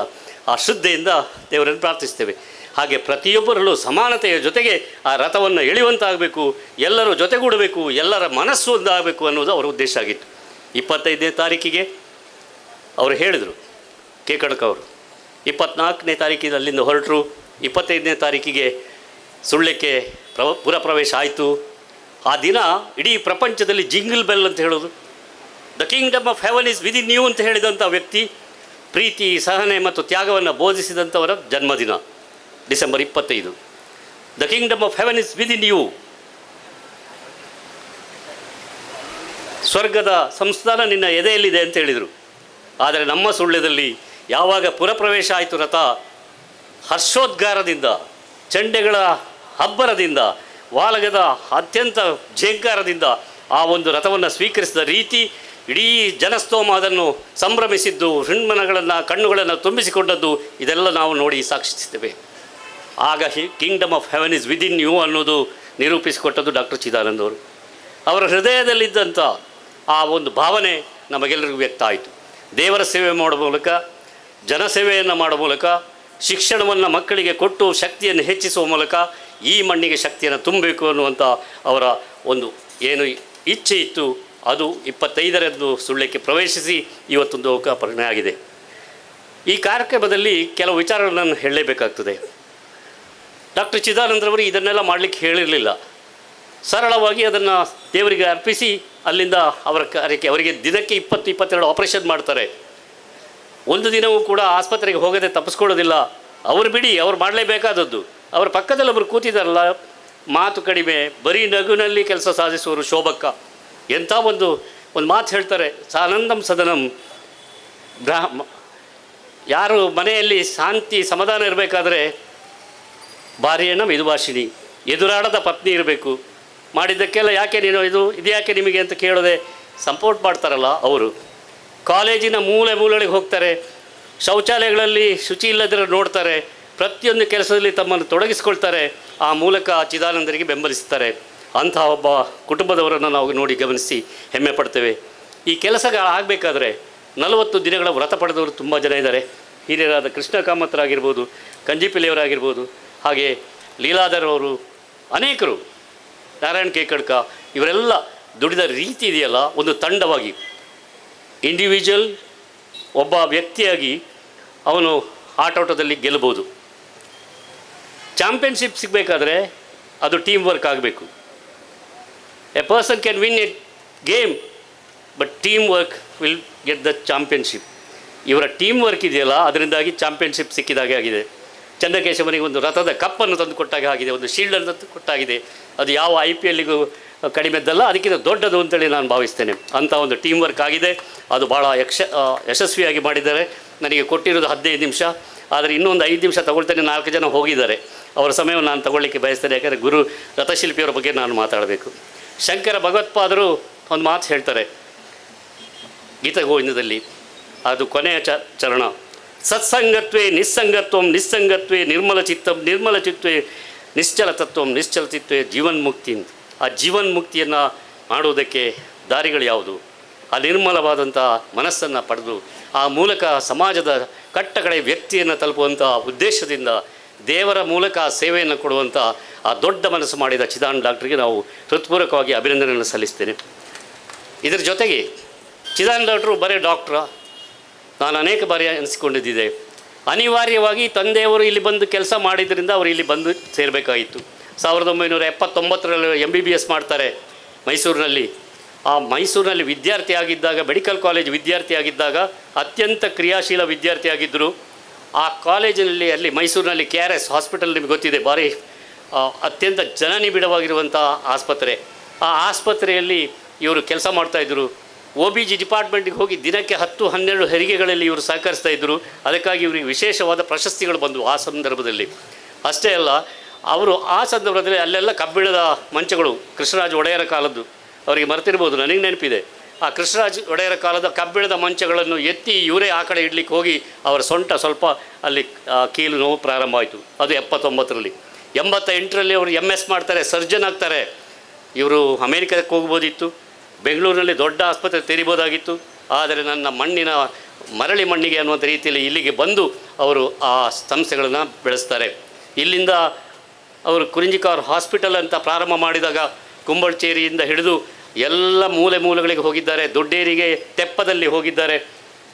ಆ ಶ್ರದ್ಧೆಯಿಂದ ದೇವರನ್ನು ಪ್ರಾರ್ಥಿಸ್ತೇವೆ ಹಾಗೆ ಪ್ರತಿಯೊಬ್ಬರಲ್ಲೂ ಸಮಾನತೆಯ ಜೊತೆಗೆ ಆ ರಥವನ್ನು ಎಳೆಯುವಂತಾಗಬೇಕು, ಎಲ್ಲರೂ ಜೊತೆಗೂಡಬೇಕು, ಎಲ್ಲರ ಮನಸ್ಸು ಒಂದಾಗಬೇಕು ಅನ್ನೋದು ಅವರ ಉದ್ದೇಶ ಆಗಿತ್ತು. ಇಪ್ಪತ್ತೈದನೇ ತಾರೀಕಿಗೆ ಅವರು ಹೇಳಿದರು, ಕೇಕಡ್ಕ ಅವರು, ಇಪ್ಪತ್ನಾಲ್ಕನೇ ತಾರೀಕಿಗೆ ಅಲ್ಲಿಂದ ಹೊರಟರು, ಇಪ್ಪತ್ತೈದನೇ ತಾರೀಕಿಗೆ ಸುಳ್ಳಕ್ಕೆ ಪ್ರವ, ಪುರಪ್ರವೇಶ ಆಯಿತು. ಆ ದಿನ ಇಡೀ ಪ್ರಪಂಚದಲ್ಲಿ ಜಿಂಗಲ್ ಬೆಲ್ ಅಂತ ಹೇಳೋದು the kingdom of heaven is within you ಅಂತ ಹೇಳಿದಂಥ ವ್ಯಕ್ತಿ ಪ್ರೀತಿ, ಸಹನೆ ಮತ್ತು ತ್ಯಾಗವನ್ನು ಬೋಧಿಸಿದಂಥವರ ಜನ್ಮದಿನ, ಡಿಸೆಂಬರ್ ಇಪ್ಪತ್ತೈದು. The kingdom of heaven is within you ಸ್ವರ್ಗದ ಸಂಸ್ಥಾನ ನಿನ್ನ ಎದೆಯಲ್ಲಿದೆ ಅಂತ ಹೇಳಿದರು. ಆದರೆ ನಮ್ಮ ಸುಳ್ಳ್ಯದಲ್ಲಿ ಯಾವಾಗ ಪುರಪ್ರವೇಶ ಆಯಿತು ರಥ, ಹರ್ಷೋದ್ಗಾರದಿಂದ, ಚಂಡೆಗಳ ಹಬ್ಬರದಿಂದ, ವಾಲಗದ ಅತ್ಯಂತ ಝೇಂಕಾರದಿಂದ ಆ ಒಂದು ರಥವನ್ನು ಸ್ವೀಕರಿಸಿದ ರೀತಿ ಇಡೀ ಜನಸ್ತೋಮ ಅದನ್ನು ಸಂಭ್ರಮಿಸಿದ್ದು, ಹೃಣ್ಮನಗಳನ್ನು, ಕಣ್ಣುಗಳನ್ನು ತುಂಬಿಸಿಕೊಂಡದ್ದು, ಇದೆಲ್ಲ ನಾವು ನೋಡಿ ಸಾಕ್ಷಿಸ್ತೇವೆ ಆಗ he kingdom of heaven is within you ಅನ್ನೋದು ನಿರೂಪಿಸಿಕೊಟ್ಟದ್ದು ಡಾಕ್ಟರ್ ಚಿದಾನಂದ ಅವರು. ಅವರ ಹೃದಯದಲ್ಲಿದ್ದಂಥ ಆ ಒಂದು ಭಾವನೆ ನಮಗೆಲ್ಲರಿಗೂ ವ್ಯಕ್ತ ಆಯಿತು. ದೇವರ ಸೇವೆ ಮಾಡುವ ಮೂಲಕ, ಜನಸೇವೆಯನ್ನು ಮಾಡುವ ಮೂಲಕ, ಶಿಕ್ಷಣವನ್ನು ಮಕ್ಕಳಿಗೆ ಕೊಟ್ಟು ಶಕ್ತಿಯನ್ನು ಹೆಚ್ಚಿಸುವ ಮೂಲಕ ಈ ಮಣ್ಣಿಗೆ ಶಕ್ತಿಯನ್ನು ತುಂಬಬೇಕು ಅನ್ನುವಂಥ ಅವರ ಒಂದು ಏನು ಇಚ್ಛೆ ಇತ್ತು ಅದು ಇಪ್ಪತ್ತೈದರಂದು ಸುಳ್ಯಕ್ಕೆ ಪ್ರವೇಶಿಸಿ ಇವತ್ತೊಂದು ಪರಿಣಯ ಆಗಿದೆ. ಈ ಕಾರ್ಯಕ್ರಮದಲ್ಲಿ ಕೆಲವು ವಿಚಾರಗಳನ್ನು ಹೇಳಲೇಬೇಕಾಗ್ತದೆ. ಡಾಕ್ಟರ್ ಚಿದಾನಂದ್ರವರು ಇದನ್ನೆಲ್ಲ ಮಾಡಲಿಕ್ಕೆ ಹೇಳಿರಲಿಲ್ಲ. ಸರಳವಾಗಿ ಅದನ್ನು ದೇವರಿಗೆ ಅರ್ಪಿಸಿ ಅಲ್ಲಿಂದ ಅವರ ಕಾರ್ಯಕ್ಕೆ ಅವರಿಗೆ ದಿನಕ್ಕೆ ಇಪ್ಪತ್ತು, ಇಪ್ಪತ್ತೆರಡು ಆಪರೇಷನ್ ಮಾಡ್ತಾರೆ. ಒಂದು ದಿನವೂ ಕೂಡ ಆಸ್ಪತ್ರೆಗೆ ಹೋಗದೆ ತಪ್ಪಿಸ್ಕೊಳ್ಳೋದಿಲ್ಲ. ಅವರು ಬಿಡಿ, ಅವ್ರು ಮಾಡಲೇಬೇಕಾದದ್ದು. ಅವರ ಪಕ್ಕದಲ್ಲಿ ಒಬ್ಬರು ಕೂತಿದ್ದಾರಲ್ಲ, ಮಾತು ಕಡಿಮೆ, ಬರೀ ನಗುನಲ್ಲಿ ಕೆಲಸ ಸಾಧಿಸುವರು ಶೋಭಕ್ಕ. ಎಂಥ ಒಂದು ಒಂದು ಮಾತು ಹೇಳ್ತಾರೆ, ಸಾನಂದಂ ಸದನಂ. ಬ್ರಾಹ್ಮ, ಯಾರು ಮನೆಯಲ್ಲಿ ಶಾಂತಿ ಸಮಾಧಾನ ಇರಬೇಕಾದ್ರೆ, ಭಾರಿಯಣ್ಣ ಮಿದುಭಾಷಿಣಿ ಎದುರಾಡದ ಪತ್ನಿ ಇರಬೇಕು. ಮಾಡಿದ್ದಕ್ಕೆಲ್ಲ ಯಾಕೆ ನೀನು ಇದು ಇದು ಯಾಕೆ ನಿಮಗೆ ಅಂತ ಕೇಳದೆ ಸಪೋರ್ಟ್ ಮಾಡ್ತಾರಲ್ಲ ಅವರು. ಕಾಲೇಜಿನ ಮೂಲೆ ಮೂಲೆಗಳಿಗೆ ಹೋಗ್ತಾರೆ, ಶೌಚಾಲಯಗಳಲ್ಲಿ ಶುಚಿ ಇಲ್ಲದಿರೋ ನೋಡ್ತಾರೆ, ಪ್ರತಿಯೊಂದು ಕೆಲಸದಲ್ಲಿ ತಮ್ಮನ್ನು ತೊಡಗಿಸ್ಕೊಳ್ತಾರೆ, ಆ ಮೂಲಕ ಚಿದಾನಂದರಿಗೆ ಬೆಂಬಲಿಸ್ತಾರೆ. ಅಂತಹ ಒಬ್ಬ ಕುಟುಂಬದವರನ್ನು ನಾವು ನೋಡಿ ಗಮನಿಸಿ ಹೆಮ್ಮೆ ಪಡ್ತೇವೆ. ಈ ಕೆಲಸಗಳಾಗಬೇಕಾದ್ರೆ ನಲವತ್ತು ದಿನಗಳ ವ್ರತ ಪಡೆದವರು ತುಂಬ ಜನ ಇದ್ದಾರೆ. ಹಿರಿಯರಾದ ಕೃಷ್ಣ ಕಾಮತರಾಗಿರ್ಬೋದು ಕಂಜಿಪಿಲಿಯವರಾಗಿರ್ಬೋದು ಹಾಗೆ ಲೀಲಾಧರ್ ಅವರು ಅನೇಕರು, ನಾರಾಯಣ್ ಕೇಕಡ್ಕ, ಇವರೆಲ್ಲ ದುಡಿದ ರೀತಿ ಇದೆಯಲ್ಲ, ಒಂದು ತಂಡವಾಗಿ. ಇಂಡಿವಿಜುವಲ್ ಒಬ್ಬ ವ್ಯಕ್ತಿಯಾಗಿ ಅವನು ಆಟೋಟದಲ್ಲಿ ಗೆಲ್ಲಬಹುದು ಚಾಂಪಿಯನ್ಶಿಪ್ ಸಿಗಬೇಕಾದ್ರೆ ಅದು ಟೀಮ್ ವರ್ಕ್ ಆಗಬೇಕು. A person can win a but team work will get the championship ಇವರ ಟೀಮ್ ವರ್ಕ್ ಇದೆಯಲ್ಲ, ಅದರಿಂದಾಗಿ ಚಾಂಪಿಯನ್ಶಿಪ್ ಸಿಕ್ಕಿದಾಗೆ ಆಗಿದೆ. ಚಂದ್ರಕೇಶವನಿಗೆ ಒಂದು ರಥದ ಕಪ್ಪನ್ನು ತಂದು ಕೊಟ್ಟಾಗೆ ಆಗಿದೆ, ಒಂದು ಶೀಲ್ಡನ್ನು ತಂದು ಕೊಟ್ಟಾಗಿದೆ ಅದು ಯಾವ ಐ ಪಿ ಎಲ್ಲಿಗೂ ಕಡಿಮೆದ್ದಲ್ಲ ಅದಕ್ಕಿಂತ ದೊಡ್ಡದು ಅಂತೇಳಿ ನಾನು ಭಾವಿಸ್ತೇನೆ. ಅಂಥ ಒಂದು ಟೀಮ್ ವರ್ಕ್ ಆಗಿದೆ. ಅದು ಭಾಳ ಯಕ್ಷ ಯಶಸ್ವಿಯಾಗಿ ಮಾಡಿದ್ದಾರೆ. ನನಗೆ ಕೊಟ್ಟಿರೋದು ಹದಿನೈದು ನಿಮಿಷ. ಆದರೆ ಇನ್ನೊಂದು ಐದು ನಿಮಿಷ ತಗೊಳ್ತೇನೆ, ನಾಲ್ಕು ಜನ ಹೋಗಿದ್ದಾರೆ. ಅವರ ಸಮಯವನ್ನು ನಾನು ತಗೊಳ್ಳಿಕ್ಕೆ ಬಯಸ್ತೇನೆ. ಯಾಕಂದರೆ ಗುರು ರಥಶಿಲ್ಪಿಯವರ ಬಗ್ಗೆ ನಾನು ಮಾತಾಡಬೇಕು. ಶಂಕರ ಭಗವತ್ಪಾದರು ಒಂದು ಮಾತು ಹೇಳ್ತಾರೆ ಗೀತಗೋವಿಂದದಲ್ಲಿ ಅದು ಕೊನೆಯ ಚ, ಚರಣ. ಸತ್ಸಂಗತ್ವೇ ನಿಸ್ಸಂಗತ್ವಂ, ನಿಸ್ಸಂಗತ್ವೇ ನಿರ್ಮಲ ಚಿತ್ತಂ, ನಿರ್ಮಲ ಚಿತ್ವೇ ನಿಶ್ಚಲ ತತ್ವಂ, ನಿಶ್ಚಲ ಚಿತ್ವೇ ಜೀವನ್ಮುಕ್ತಿ ಆ ಜೀವನ್ಮುಕ್ತಿಯನ್ನು ಮಾಡುವುದಕ್ಕೆ ದಾರಿಗಳು ಯಾವುದು? ಆ ನಿರ್ಮಲವಾದಂಥ ಮನಸ್ಸನ್ನು ಪಡೆದು ಆ ಮೂಲಕ ಸಮಾಜದ ಕಟ್ಟಕಡೆ ವ್ಯಕ್ತಿಯನ್ನು ತಲುಪುವಂಥ ಉದ್ದೇಶದಿಂದ ದೇವರ ಮೂಲಕ ಆ ಸೇವೆಯನ್ನು ಕೊಡುವಂಥ ಆ ದೊಡ್ಡ ಮನಸ್ಸು ಮಾಡಿದ ಚಿದಾನ್ ಡಾಕ್ಟ್ರಿಗೆ ನಾವು ಹೃತ್ಪೂರ್ವಕವಾಗಿ ಅಭಿನಂದನೆಯನ್ನು ಸಲ್ಲಿಸ್ತೇನೆ. ಇದರ ಜೊತೆಗೆ ಚಿದಾನ್ ಡಾಕ್ಟ್ರು ಬರೀ ಡಾಕ್ಟ್ರ. ನಾನು ಅನೇಕ ಬಾರಿ ಅನಿಸಿಕೊಂಡಿದ್ದಿದೆ. ಅನಿವಾರ್ಯವಾಗಿ ತಂದೆಯವರು ಇಲ್ಲಿ ಬಂದು ಕೆಲಸ ಮಾಡಿದ್ದರಿಂದ ಅವರು ಇಲ್ಲಿ ಬಂದು ಸೇರಬೇಕಾಗಿತ್ತು ಸಾವಿರದ ಒಂಬೈನೂರ ಎಪ್ಪತ್ತೊಂಬತ್ತರಲ್ಲಿ ಎಂ ಬಿ ಬಿ ಎಸ್ ಮಾಡ್ತಾರೆ ಮೈಸೂರಿನಲ್ಲಿ. ಆ ಮೈಸೂರಿನಲ್ಲಿ ವಿದ್ಯಾರ್ಥಿಯಾಗಿದ್ದಾಗ ಮೆಡಿಕಲ್ ಕಾಲೇಜ್ ವಿದ್ಯಾರ್ಥಿಯಾಗಿದ್ದಾಗ ಅತ್ಯಂತ ಕ್ರಿಯಾಶೀಲ ವಿದ್ಯಾರ್ಥಿ ಆಗಿದ್ದರು. ಆ ಕಾಲೇಜಿನಲ್ಲಿ ಅಲ್ಲಿ ಮೈಸೂರಿನಲ್ಲಿ ಕೆ ಆರ್ ಎಸ್ ಹಾಸ್ಪಿಟಲ್ ನಿಮಗೆ ಗೊತ್ತಿದೆ, ಭಾರಿ ಅತ್ಯಂತ ಜನನಿಬಿಡವಾಗಿರುವಂಥ ಆಸ್ಪತ್ರೆ. ಆ ಆಸ್ಪತ್ರೆಯಲ್ಲಿ ಇವರು ಕೆಲಸ ಮಾಡ್ತಾಯಿದ್ರು ಒ ಬಿ ಜಿ ಡಿಪಾರ್ಟ್ಮೆಂಟಿಗೆ ಹೋಗಿ ದಿನಕ್ಕೆ ಹತ್ತು, ಹನ್ನೆರಡು ಹೆರಿಗೆಗಳಲ್ಲಿ ಇವರು ಸಹಕರಿಸ್ತಾ ಇದ್ದರು. ಅದಕ್ಕಾಗಿ ಇವರಿಗೆ ವಿಶೇಷವಾದ ಪ್ರಶಸ್ತಿಗಳು ಬಂದವು ಆ ಸಂದರ್ಭದಲ್ಲಿ. ಅಷ್ಟೇ ಅಲ್ಲ, ಅವರು ಆ ಸಂದರ್ಭದಲ್ಲಿ ಅಲ್ಲೆಲ್ಲ ಕಬ್ಬಿಣದ ಮಂಚಗಳು, ಕೃಷ್ಣರಾಜ ಒಡೆಯರ ಕಾಲದ್ದು. ಅವರಿಗೆ ಮರೆತಿರ್ಬೋದು, ನನಗೆ ನೆನಪಿದೆ. ಆ ಕೃಷ್ಣರಾಜ ಒಡೆಯರ ಕಾಲದ ಕಬ್ಬಿಣದ ಮಂಚಗಳನ್ನು ಎತ್ತಿ ಇವರೇ ಆ ಕಡೆ ಇಡ್ಲಿಕ್ಕೆ ಹೋಗಿ ಅವರ ಸೊಂಟ ಸ್ವಲ್ಪ ಅಲ್ಲಿ ಕೀಲು ನೋವು ಪ್ರಾರಂಭ ಆಯಿತು. ಅದು ಎಪ್ಪತ್ತೊಂಬತ್ತರಲ್ಲಿ. ಎಂಬತ್ತೆಂಟರಲ್ಲಿ ಅವರು ಎಂ ಎಸ್ ಮಾಡ್ತಾರೆ, ಸರ್ಜನ್ ಆಗ್ತಾರೆ. ಇವರು ಅಮೇರಿಕಕ್ಕೆ ಹೋಗ್ಬೋದಿತ್ತು. ಬೆಂಗಳೂರಿನಲ್ಲಿ ದೊಡ್ಡ ಆಸ್ಪತ್ರೆ ತೆರಿಬೋದಾಗಿತ್ತು. ಆದರೆ ನನ್ನ ಮಣ್ಣಿನ, ಮರಳಿ ಮಣ್ಣಿಗೆ ಅನ್ನುವಂಥ ರೀತಿಯಲ್ಲಿ ಇಲ್ಲಿಗೆ ಬಂದು ಅವರು ಆ ಸಂಸ್ಥೆಗಳನ್ನು ಬೆಳೆಸ್ತಾರೆ. ಇಲ್ಲಿಂದ ಅವರು ಕುರಿಂಜಿಕಾರ್ ಹಾಸ್ಪಿಟಲ್ ಅಂತ ಪ್ರಾರಂಭ ಮಾಡಿದಾಗ ಕುಂಬಳಚೇರಿಯಿಂದ ಹಿಡಿದು ಎಲ್ಲ ಮೂಲೆ ಮೂಲೆಗಳಿಗೆ ಹೋಗಿದ್ದಾರೆ, ದೊಡ್ಡೇರಿಗೆ ತೆಪ್ಪದಲ್ಲಿ ಹೋಗಿದ್ದಾರೆ,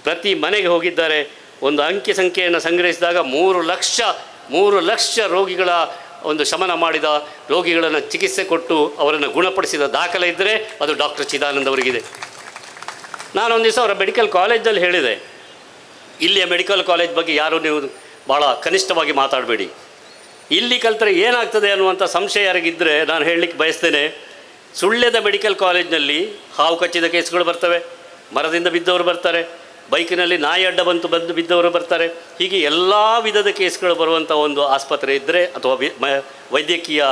ಪ್ರತಿ ಮನೆಗೆ ಹೋಗಿದ್ದಾರೆ. ಒಂದು ಅಂಕಿ ಸಂಖ್ಯೆಯನ್ನು ಸಂಗ್ರಹಿಸಿದಾಗ ಮೂರು ಲಕ್ಷ ಮೂರು ಲಕ್ಷ ರೋಗಿಗಳ ಒಂದು ಶಮನ ಮಾಡಿದ, ರೋಗಿಗಳನ್ನು ಚಿಕಿತ್ಸೆ ಕೊಟ್ಟು ಅವರನ್ನು ಗುಣಪಡಿಸಿದ ದಾಖಲೆ ಇದ್ದರೆ ಅದು ಡಾಕ್ಟರ್ ಚಿದಾನಂದ್ ಅವರಿಗಿದೆ. ನಾನೊಂದು ದಿವಸ ಅವರ ಮೆಡಿಕಲ್ ಕಾಲೇಜಲ್ಲಿ ಹೇಳಿದೆ, ಇಲ್ಲಿಯ ಮೆಡಿಕಲ್ ಕಾಲೇಜ್ ಬಗ್ಗೆ ಯಾರೂ ನೀವು ಭಾಳ ಕನಿಷ್ಠವಾಗಿ ಮಾತಾಡಬೇಡಿ. ಇಲ್ಲಿ ಕಲ್ತರೆ ಏನಾಗ್ತದೆ ಅನ್ನುವಂಥ ಸಂಶಯ ಯಾರಿಗಿದ್ದರೆ ನಾನು ಹೇಳಲಿಕ್ಕೆ ಬಯಸ್ತೇನೆ ಸುಳ್ಯದ ಮೆಡಿಕಲ್ ಕಾಲೇಜ್ನಲ್ಲಿ ಹಾವು ಕಚ್ಚಿದ ಕೇಸ್ಗಳು ಬರ್ತವೆ, ಮರದಿಂದ ಬಿದ್ದವರು ಬರ್ತಾರೆ, ಬೈಕಿನಲ್ಲಿ ನಾಯಿ ಅಡ್ಡ ಬಂತು ಬಂದು ಬಿದ್ದವರು ಬರ್ತಾರೆ. ಹೀಗೆ ಎಲ್ಲ ವಿಧದ ಕೇಸ್ಗಳು ಬರುವಂಥ ಒಂದು ಆಸ್ಪತ್ರೆ ಇದ್ದರೆ ಅಥವಾ ವೈದ್ಯಕೀಯ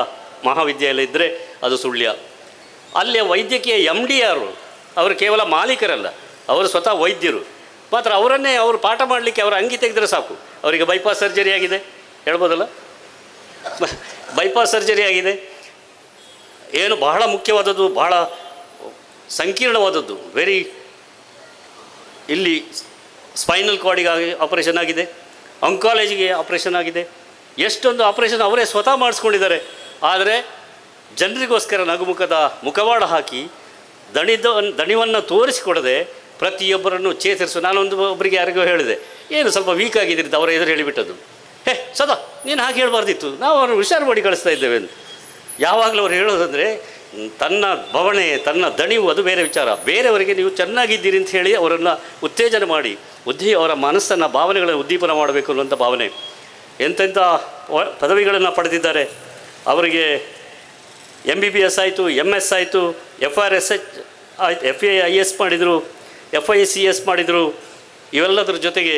ಮಹಾವಿದ್ಯಾಲಯ ಇದ್ದರೆ ಅದು ಸುಳ್ಯ. ಅಲ್ಲಿಯ ವೈದ್ಯಕೀಯ ಎಂ ಡಿ ಆರು ಅವರು ಕೇವಲ ಮಾಲೀಕರಲ್ಲ, ಅವರು ಸ್ವತಃ ವೈದ್ಯರು. ಮಾತ್ರ ಅವರನ್ನೇ ಅವರು ಪಾಠ ಮಾಡಲಿಕ್ಕೆ ಅವರ ಅಂಗಿ ತೆಗೆದರೆ ಸಾಕು. ಅವರಿಗೆ ಬೈಪಾಸ್ ಸರ್ಜರಿ ಆಗಿದೆ. ಹೇಳ್ಬೋದಲ್ಲ? ಬೈಪಾಸ್ ಸರ್ಜರಿ ಆಗಿದೆ. ಏನು ಬಹಳ ಮುಖ್ಯವಾದದ್ದು, ಬಹಳ ಸಂಕೀರ್ಣವಾದದ್ದು ವೆರಿ ಇಲ್ಲಿ ಸ್ಪೈನಲ್ ಕಾರ್ಡಿಗಾಗಿ ಆಪರೇಷನ್ ಆಗಿದೆ ಅಂಕಾಲಜಿಗೆ ಆಪರೇಷನ್ ಆಗಿದೆ. ಎಷ್ಟೊಂದು ಆಪರೇಷನ್ ಅವರೇ ಸ್ವತಃ ಮಾಡಿಸ್ಕೊಂಡಿದ್ದಾರೆ. ಆದರೆ ಜನರಿಗೋಸ್ಕರ ನಗುಮುಖದ ಮುಖವಾಡ ಹಾಕಿ ದಣಿದ, ದಣಿವನ್ನು ತೋರಿಸಿಕೊಡದೆ ಪ್ರತಿಯೊಬ್ಬರನ್ನು ಚೇತರಿಸು. ನಾನೊಂದು ಒಬ್ಬರಿಗೆ ಯಾರಿಗೋ ಹೇಳಿದೆ, ಏನು ಸ್ವಲ್ಪ ವೀಕ್ ಆಗಿದ್ದೀರಿ ಅಂತ ಅವರ ಎದುರು ಹೇಳಿಬಿಟ್ಟದ್ದು. ಹೇ, ಸದಾ ನೀನು ಹಾಗೆ ಹೇಳಬಾರ್ದಿತ್ತು. ನಾವು ಅವ್ರನ್ನ ಹುಷಾರು ಮಾಡಿ ಕಳಿಸ್ತಾ ಇದ್ದೇವೆ ಅಂತ. ಯಾವಾಗಲೂ ಅವ್ರು ಹೇಳೋದಂದರೆ, ತನ್ನ ಬವಣೆ, ತನ್ನ ದಣಿವು ಅದು ಬೇರೆ ವಿಚಾರ. ಬೇರೆಯವರಿಗೆ ನೀವು ಚೆನ್ನಾಗಿದ್ದೀರಿ ಅಂತ ಹೇಳಿ ಅವರನ್ನು ಉತ್ತೇಜನ ಮಾಡಿ ಉದ್ದಿ ಅವರ ಮನಸ್ಸನ್ನು, ಭಾವನೆಗಳನ್ನು ಉದ್ದೀಪನ ಮಾಡಬೇಕು ಅನ್ನುವಂಥ ಭಾವನೆ. ಎಂತೆಂಥ ಪದವಿಗಳನ್ನು ಪಡೆದಿದ್ದಾರೆ? ಅವರಿಗೆ ಎಂ ಬಿ ಬಿ ಎಸ್ ಆಯಿತು ಎಂ ಎಸ್ ಆಯಿತು ಎಫ್ ಆರ್ ಎಸ್ ಎಚ್ ಆಯ್ತು ಎಫ್ ಎ ಐ ಎಸ್ ಮಾಡಿದರು ಎಫ್ ಐ ಸಿ ಎಸ್ ಮಾಡಿದರು, ಇವೆಲ್ಲದರ ಜೊತೆಗೆ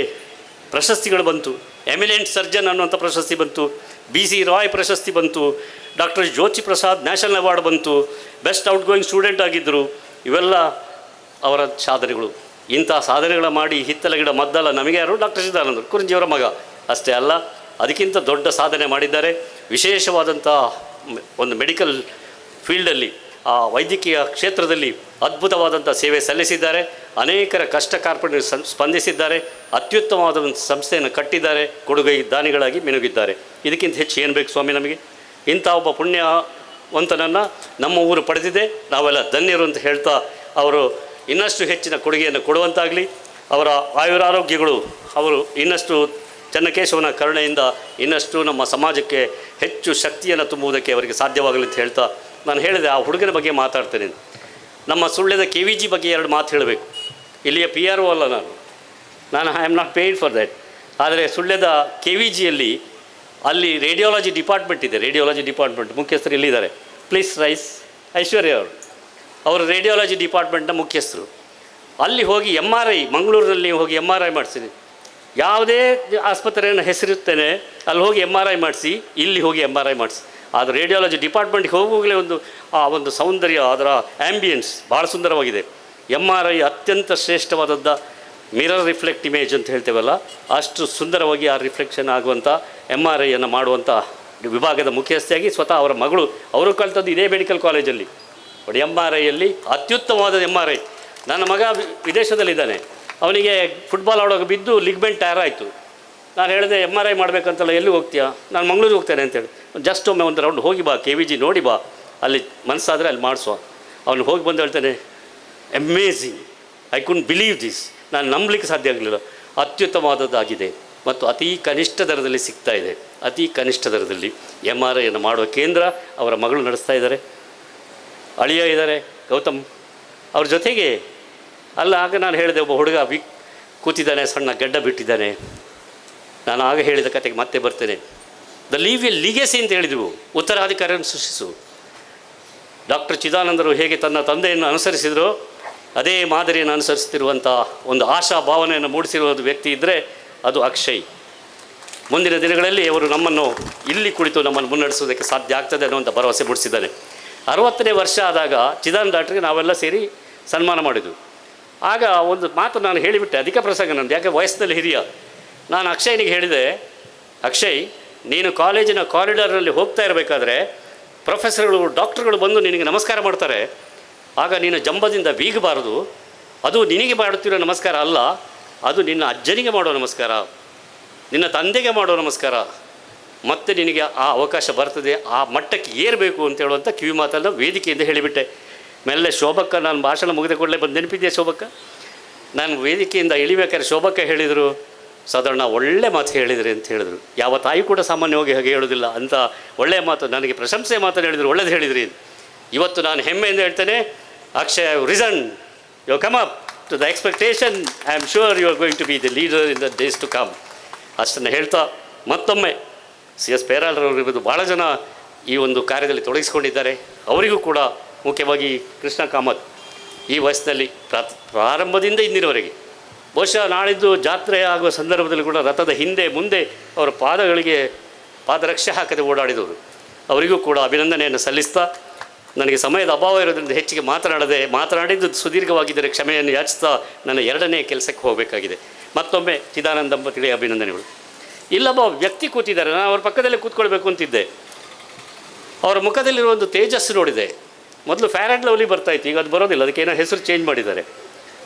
ಪ್ರಶಸ್ತಿಗಳು ಬಂತು. ಎಮಿನೆಂಟ್ ಸರ್ಜನ್ ಅನ್ನುವಂಥ ಪ್ರಶಸ್ತಿ ಬಂತು. ಬಿ ಸಿ ರಾಯ್ ಪ್ರಶಸ್ತಿ ಬಂತು doctor Jyoti Prasad national award ಬಂತು ಬೆಸ್ಟ್ ಔಟ್ ಗೋಯಿಂಗ್ ಸ್ಟೂಡೆಂಟ್ ಆಗಿದ್ದರು ಇವೆಲ್ಲ ಅವರ ಸಾಧನೆಗಳು. ಇಂಥ ಸಾಧನೆಗಳ ಮಾಡಿ ಹಿತ್ತಲ ಗಿಡ ಮದ್ದಲ್ಲ ನಮಗೆ ಯಾರು? ಡಾಕ್ಟರ್ ಸಿದ್ದಾನಂದರು ಕುರಂಜಿಯವರ ಮಗ. ಅಷ್ಟೇ ಅಲ್ಲ, ಅದಕ್ಕಿಂತ ದೊಡ್ಡ ಸಾಧನೆ ಮಾಡಿದ್ದಾರೆ. ವಿಶೇಷವಾದಂಥ ಒಂದು ಮೆಡಿಕಲ್ ಫೀಲ್ಡಲ್ಲಿ ಆ ವೈದ್ಯಕೀಯ ಕ್ಷೇತ್ರದಲ್ಲಿ ಅದ್ಭುತವಾದಂಥ ಸೇವೆ ಸಲ್ಲಿಸಿದ್ದಾರೆ. ಅನೇಕರ ಕಷ್ಟ ಕಾರ್ಪಣ್ಯ ಸ್ಪಂದಿಸಿದ್ದಾರೆ. ಅತ್ಯುತ್ತಮವಾದ ಒಂದು ಸಂಸ್ಥೆಯನ್ನು ಕಟ್ಟಿದ್ದಾರೆ. ಕೊಡುಗೈ ದಾನಿಗಳಾಗಿ ಮಿನುಗಿದ್ದಾರೆ. ಇದಕ್ಕಿಂತ ಹೆಚ್ಚು ಏನು ಬೇಕು ಸ್ವಾಮಿ ನಮಗೆ? ಇಂಥ ಒಬ್ಬ ಪುಣ್ಯವಂತನನ್ನು ನಮ್ಮ ಊರು ಪಡೆದಿದೆ. ನಾವೆಲ್ಲ ಧನ್ಯರು ಅಂತ ಹೇಳ್ತಾ ಅವರು ಇನ್ನಷ್ಟು ಹೆಚ್ಚಿನ ಕೊಡುಗೆಯನ್ನು ಕೊಡುವಂತಾಗಲಿ. ಅವರ ಆಯುರಾರೋಗ್ಯಗಳು ಅವರು ಇನ್ನಷ್ಟು ಚನ್ನಕೇಶವನ ಕರುಣೆಯಿಂದ ಇನ್ನಷ್ಟು ನಮ್ಮ ಸಮಾಜಕ್ಕೆ ಹೆಚ್ಚು ಶಕ್ತಿಯನ್ನು ತುಂಬುವುದಕ್ಕೆ ಅವರಿಗೆ ಸಾಧ್ಯವಾಗಲಿ ಅಂತ ಹೇಳ್ತಾ ನಾನು ಹೇಳಿದೆ ಆ ಹುಡುಗನ ಬಗ್ಗೆ ಮಾತಾಡ್ತೇನೆ. ನಮ್ಮ ಸುಳ್ಳ್ಯದ ಕೆ ವಿ ಜಿ ಬಗ್ಗೆ ಎರಡು ಮಾತು ಹೇಳಬೇಕು. ಇಲ್ಲಿಯ ಪಿ ಆರ್ ಒ ಅಲ್ಲ ನಾನು. ನಾನು I am not paid for that ಆದರೆ ಸುಳ್ಳ್ಯದ ಕೆ ವಿ ಜಿಯಲ್ಲಿ ಅಲ್ಲಿ ರೇಡಿಯಾಲಜಿ ಡಿಪಾರ್ಟ್ಮೆಂಟ್ ಇದೆ, ರೇಡಿಯಾಲಜಿ ಡಿಪಾರ್ಟ್ಮೆಂಟ್. ಮುಖ್ಯಸ್ಥರು ಇಲ್ಲಿದ್ದಾರೆ. ಪ್ಲೀಸ್ ರೈಸ್, ಐಶ್ವರ್ಯ ಅವರು. ಅವರು ರೇಡಿಯಾಲಜಿ ಡಿಪಾರ್ಟ್ಮೆಂಟ್ನ ಮುಖ್ಯಸ್ಥರು. ಅಲ್ಲಿ ಹೋಗಿ ಎಂ ಆರ್ ಐ ಮಂಗಳೂರಿನಲ್ಲಿ ಹೋಗಿ ಎಂ ಆರ್ ಐ ಮಾಡಿಸಿರಿ ಯಾವುದೇ ಆಸ್ಪತ್ರೆಯನ್ನು ಹೆಸರಿರ್ತೇನೆ ಅಲ್ಲಿ ಹೋಗಿ ಎಂ ಆರ್ ಐ ಮಾಡಿಸಿ, ಇಲ್ಲಿ ಹೋಗಿ ಎಂ ಆರ್ ಐ ಮಾಡಿಸಿ. ಆದರೆ ರೇಡಿಯಾಲಜಿ ಡಿಪಾರ್ಟ್ಮೆಂಟ್ಗೆ ಹೋಗುವಾಗಲೇ ಒಂದು, ಆ ಒಂದು ಸೌಂದರ್ಯ, ಅದರ ಆ್ಯಂಬಿಯನ್ಸ್ ಭಾಳ ಸುಂದರವಾಗಿದೆ. ಎಂ ಆರ್ ಐ ಅತ್ಯಂತ ಶ್ರೇಷ್ಠವಾದದ್ದ ಮಿರರ್ ರಿಫ್ಲೆಕ್ಟ್ ಇಮೇಜ್ ಅಂತ ಹೇಳ್ತೇವಲ್ಲ, ಅಷ್ಟು ಸುಂದರವಾಗಿ ಆ ರಿಫ್ಲೆಕ್ಷನ್ ಆಗುವಂಥ ಎಂ ಆರ್ ಐಯನ್ನು ಮಾಡುವಂಥ ವಿಭಾಗದ ಮುಖ್ಯಸ್ಥಿಯಾಗಿ ಸ್ವತಃ ಅವರ ಮಗಳು, ಅವರು ಕಲಿತದ್ದು ಇದೇ ಮೆಡಿಕಲ್ ಕಾಲೇಜಲ್ಲಿ ಬಟ್ ಎಂ ಆರ್ ಐಯಲ್ಲಿ ಅತ್ಯುತ್ತಮವಾದ ಎಂ ಆರ್ ಐ ನನ್ನ ಮಗ ವಿದೇಶದಲ್ಲಿದ್ದಾನೆ. ಅವನಿಗೆ ಫುಟ್ಬಾಲ್ ಆಡೋಕೆ ಬಿದ್ದು ಲಿಗ್ಮೆಂಟ್ ಟೈರ್ ಆಯಿತು. ನಾನು ಹೇಳಿದೆ ಎಂ ಆರ್ ಐ ಮಾಡಬೇಕಂತಲ್ಲ, ಎಲ್ಲಿ ಹೋಗ್ತೀಯಾ? ನಾನು ಮಂಗಳೂರಿಗೆ ಹೋಗ್ತೇನೆ ಅಂತೇಳಿ. ಜಸ್ಟ್ ಒಮ್ಮೆ ಒಂದು ರೌಂಡ್ ಹೋಗಿ ಬಾ ಕೆ ವಿ ಜಿ ನೋಡಿ ಬಾ. ಅಲ್ಲಿ ಮನಸ್ಸಾದರೆ ಅಲ್ಲಿ ಮಾಡಿಸುವ ಅವನು ಹೋಗಿ ಬಂದು ಹೇಳ್ತಾನೆ amazing I can't believe this ನಾನು ನಂಬಲಿಕ್ಕೆ ಸಾಧ್ಯ ಆಗಲಿಲ್ಲ. ಅತ್ಯುತ್ತಮವಾದದ್ದಾಗಿದೆ ಮತ್ತು ಅತಿ ಕನಿಷ್ಠ ದರದಲ್ಲಿ ಸಿಗ್ತಾ ಇದೆ. ಅತಿ ಕನಿಷ್ಠ ದರದಲ್ಲಿ ಎಂ ಆರ್ ಐಯನ್ನು ಮಾಡುವ ಕೇಂದ್ರ ಅವರ ಮಗಳು ನಡೆಸ್ತಾ ಇದ್ದಾರೆ. ಅಳಿಯ ಇದ್ದಾರೆ. ಗೌತಮ್, ಅವ್ರ ಜೊತೆಗೆ ಅಲ್ಲ, ಆಗ ನಾನು ಹೇಳಿದೆ, ಒಬ್ಬ ಹುಡುಗ ವಿ, ಕೂತಿದ್ದಾನೆ, ಸಣ್ಣ ಗಡ್ಡ ಬಿಟ್ಟಿದ್ದಾನೆ. ನಾನು ಆಗ ಹೇಳಿದ ಕತೆಗೆ ಮತ್ತೆ ಬರ್ತೇನೆ. ದ ಲೀವ್ ಎ ಲಿಗೆಸಿ ಅಂತ ಹೇಳಿದೆವು. ಉತ್ತರಾಧಿಕಾರಿಯನ್ನು ಸೃಷ್ಟಿಸು. ಡಾಕ್ಟರ್ ಚಿದಾನಂದರು ಹೇಗೆ ತನ್ನ ತಂದೆಯನ್ನು ಅನುಸರಿಸಿದರೋ, ಅದೇ ಮಾದರಿಯನ್ನು ಅನುಸರಿಸ್ತಿರುವಂಥ ಒಂದು ಆಶಾ ಭಾವನೆಯನ್ನು ಮೂಡಿಸಿರುವ ವ್ಯಕ್ತಿ ಇದ್ದರೆ ಅದು ಅಕ್ಷಯ್. ಮುಂದಿನ ದಿನಗಳಲ್ಲಿ ಅವರು ನಮ್ಮನ್ನು ಇಲ್ಲಿ ಕುಳಿತು ನಮ್ಮನ್ನು ಮುನ್ನಡೆಸೋದಕ್ಕೆ ಸಾಧ್ಯ ಆಗ್ತದೆ ಅನ್ನುವಂಥ ಭರವಸೆ ಮೂಡಿಸಿದ್ದಾನೆ. ಅರವತ್ತನೇ ವರ್ಷ ಆದಾಗ ಚಿದಾನಂದ ಡಾಕ್ಟ್ರಿಗೆ ನಾವೆಲ್ಲ ಸೇರಿ ಸನ್ಮಾನ ಮಾಡಿದ್ವು. ಆಗ ಒಂದು ಮಾತು ನಾನು ಹೇಳಿಬಿಟ್ಟೆ, ಅಧಿಕ ಪ್ರಸಂಗ ನಂದು, ಯಾಕೆ ವಯಸ್ಸಿನಲ್ಲಿ ಹಿರಿಯ. ನಾನು ಅಕ್ಷಯ್ನಿಗೆ ಹೇಳಿದೆ, ಅಕ್ಷಯ್, ನೀನು ಕಾಲೇಜಿನ ಕಾರಿಡಾರ್ನಲ್ಲಿ ಹೋಗ್ತಾ ಇರಬೇಕಾದ್ರೆ ಪ್ರೊಫೆಸರ್ಗಳು, ಡಾಕ್ಟರ್ಗಳು ಬಂದು ನಿನಗೆ ನಮಸ್ಕಾರ ಮಾಡ್ತಾರೆ. ಆಗ ನೀನು ಜಂಬದಿಂದ ಬೀಗಬಾರದು. ಅದು ನಿನಗೆ ಮಾಡುತ್ತಿರೋ ನಮಸ್ಕಾರ ಅಲ್ಲ, ಅದು ನಿನ್ನ ಅಜ್ಜನಿಗೆ ಮಾಡೋ ನಮಸ್ಕಾರ. ನಿನ್ನ ತಂದೆಗೆ ಮಾಡೋ ನಮಸ್ಕಾರ. ಮತ್ತೆ ನಿನಗೆ ಆ ಅವಕಾಶ ಬರ್ತದೆ, ಆ ಮಟ್ಟಕ್ಕೆ ಏರಬೇಕು ಅಂತ ಹೇಳುವಂಥ ಕಿವಿ ಮಾತಲ್ಲ ವೇದಿಕೆಯಿಂದ ಹೇಳಿಬಿಟ್ಟೆ. ಮೆಲ್ಲೆ ಶೋಭಕ್ಕ ನಾನು ಭಾಷಣ ಮುಗಿದ ಕೂಡಲೇ ಬಂದು ನೆನಪಿದ್ದೆ ಶೋಭಕ್ಕ? ನಾನು ವೇದಿಕೆಯಿಂದ ಇಳಿಬೇಕಾದ್ರೆ ಶೋಭಕ್ಕ ಹೇಳಿದರು, ಸಾಧಾರಣ ಒಳ್ಳೆ ಮಾತು ಹೇಳಿದ್ರಿ ಅಂತ ಹೇಳಿದರು. ಯಾವ ತಾಯಿ ಕೂಡ ಸಾಮಾನ್ಯವಾಗಿ ಹಾಗೆ ಹೇಳೋದಿಲ್ಲ ಅಂತ ಒಳ್ಳೆಯ ಮಾತು, ನನಗೆ ಪ್ರಶಂಸೆ ಮಾತನ್ನು ಹೇಳಿದರು, ಒಳ್ಳೇದು ಹೇಳಿದ್ರಿ ಇವತ್ತು ನಾನು ಹೆಮ್ಮೆಯಿಂದ ಹೇಳ್ತೇನೆ, Akshay risen you come up to the expectation I am sure you are going to be the leader in the days to come ಅಷ್ಟನ್ನು ಹೇಳ್ತಾ ಮತ್ತೊಮ್ಮೆ ಸಿ ಎಸ್ ಇವತ್ತು ಭಾಳ ಜನ ಈ ಒಂದು ಕಾರ್ಯದಲ್ಲಿ ತೊಡಗಿಸಿಕೊಂಡಿದ್ದಾರೆ. ಅವರಿಗೂ ಕೂಡ ಮುಖ್ಯವಾಗಿ ಕೃಷ್ಣ ಕಾಮತ್ ಈ ವಯಸ್ಸಿನಲ್ಲಿ ಪ್ರಾರಂಭದಿಂದ ಇಂದಿನವರೆಗೆ. ಬಹುಶಃ ನಾಳಿದ್ದು ಜಾತ್ರೆ ಆಗುವ ಸಂದರ್ಭದಲ್ಲಿ ಕೂಡ ರಥದ ಹಿಂದೆ ಮುಂದೆ ಅವರ ಪಾದಗಳಿಗೆ ಪಾದರಕ್ಷೆ ಹಾಕದೆ ಓಡಾಡಿದವರು. ಅವರಿಗೂ ಕೂಡ ಅಭಿನಂದನೆಯನ್ನು ಸಲ್ಲಿಸ್ತಾ ನನಗೆ ಸಮಯದ ಅಭಾವ ಇರೋದ್ರಿಂದ ಹೆಚ್ಚಿಗೆ ಮಾತನಾಡದೆ ಮಾತನಾಡಿದ್ದು ಸುದೀರ್ಘವಾಗಿದ್ದರೆ ಕ್ಷಮೆಯನ್ನು ಯಾಚಿಸ್ತಾ ನನ್ನ ಎರಡನೇ ಕೆಲಸಕ್ಕೆ ಹೋಗಬೇಕಾಗಿದೆ. ಮತ್ತೊಮ್ಮೆ ಚಿದಾನಂದ ದಂಪತಿಗಳಿಗೆ ಅಭಿನಂದನೆಗಳು. ಇಲ್ಲೊಬ್ಬ ವ್ಯಕ್ತಿ ಕೂತಿದ್ದಾರೆ. ನಾನು ಅವ್ರ ಪಕ್ಕದಲ್ಲೇ ಕೂತ್ಕೊಳ್ಬೇಕು ಅಂತಿದ್ದೆ. ಅವರ ಮುಖದಲ್ಲಿರುವ ಒಂದು ತೇಜಸ್ಸು ನೋಡಿದೆ. ಮೊದಲು ಆ್ಯಂಡ್ ಲವ್ಲಿ ಬರ್ತಾಯಿತ್ತು ಈಗ ಅದು ಬರೋದಿಲ್ಲ. ಅದಕ್ಕೆ ಏನೋ ಹೆಸರು ಚೇಂಜ್ ಮಾಡಿದ್ದಾರೆ.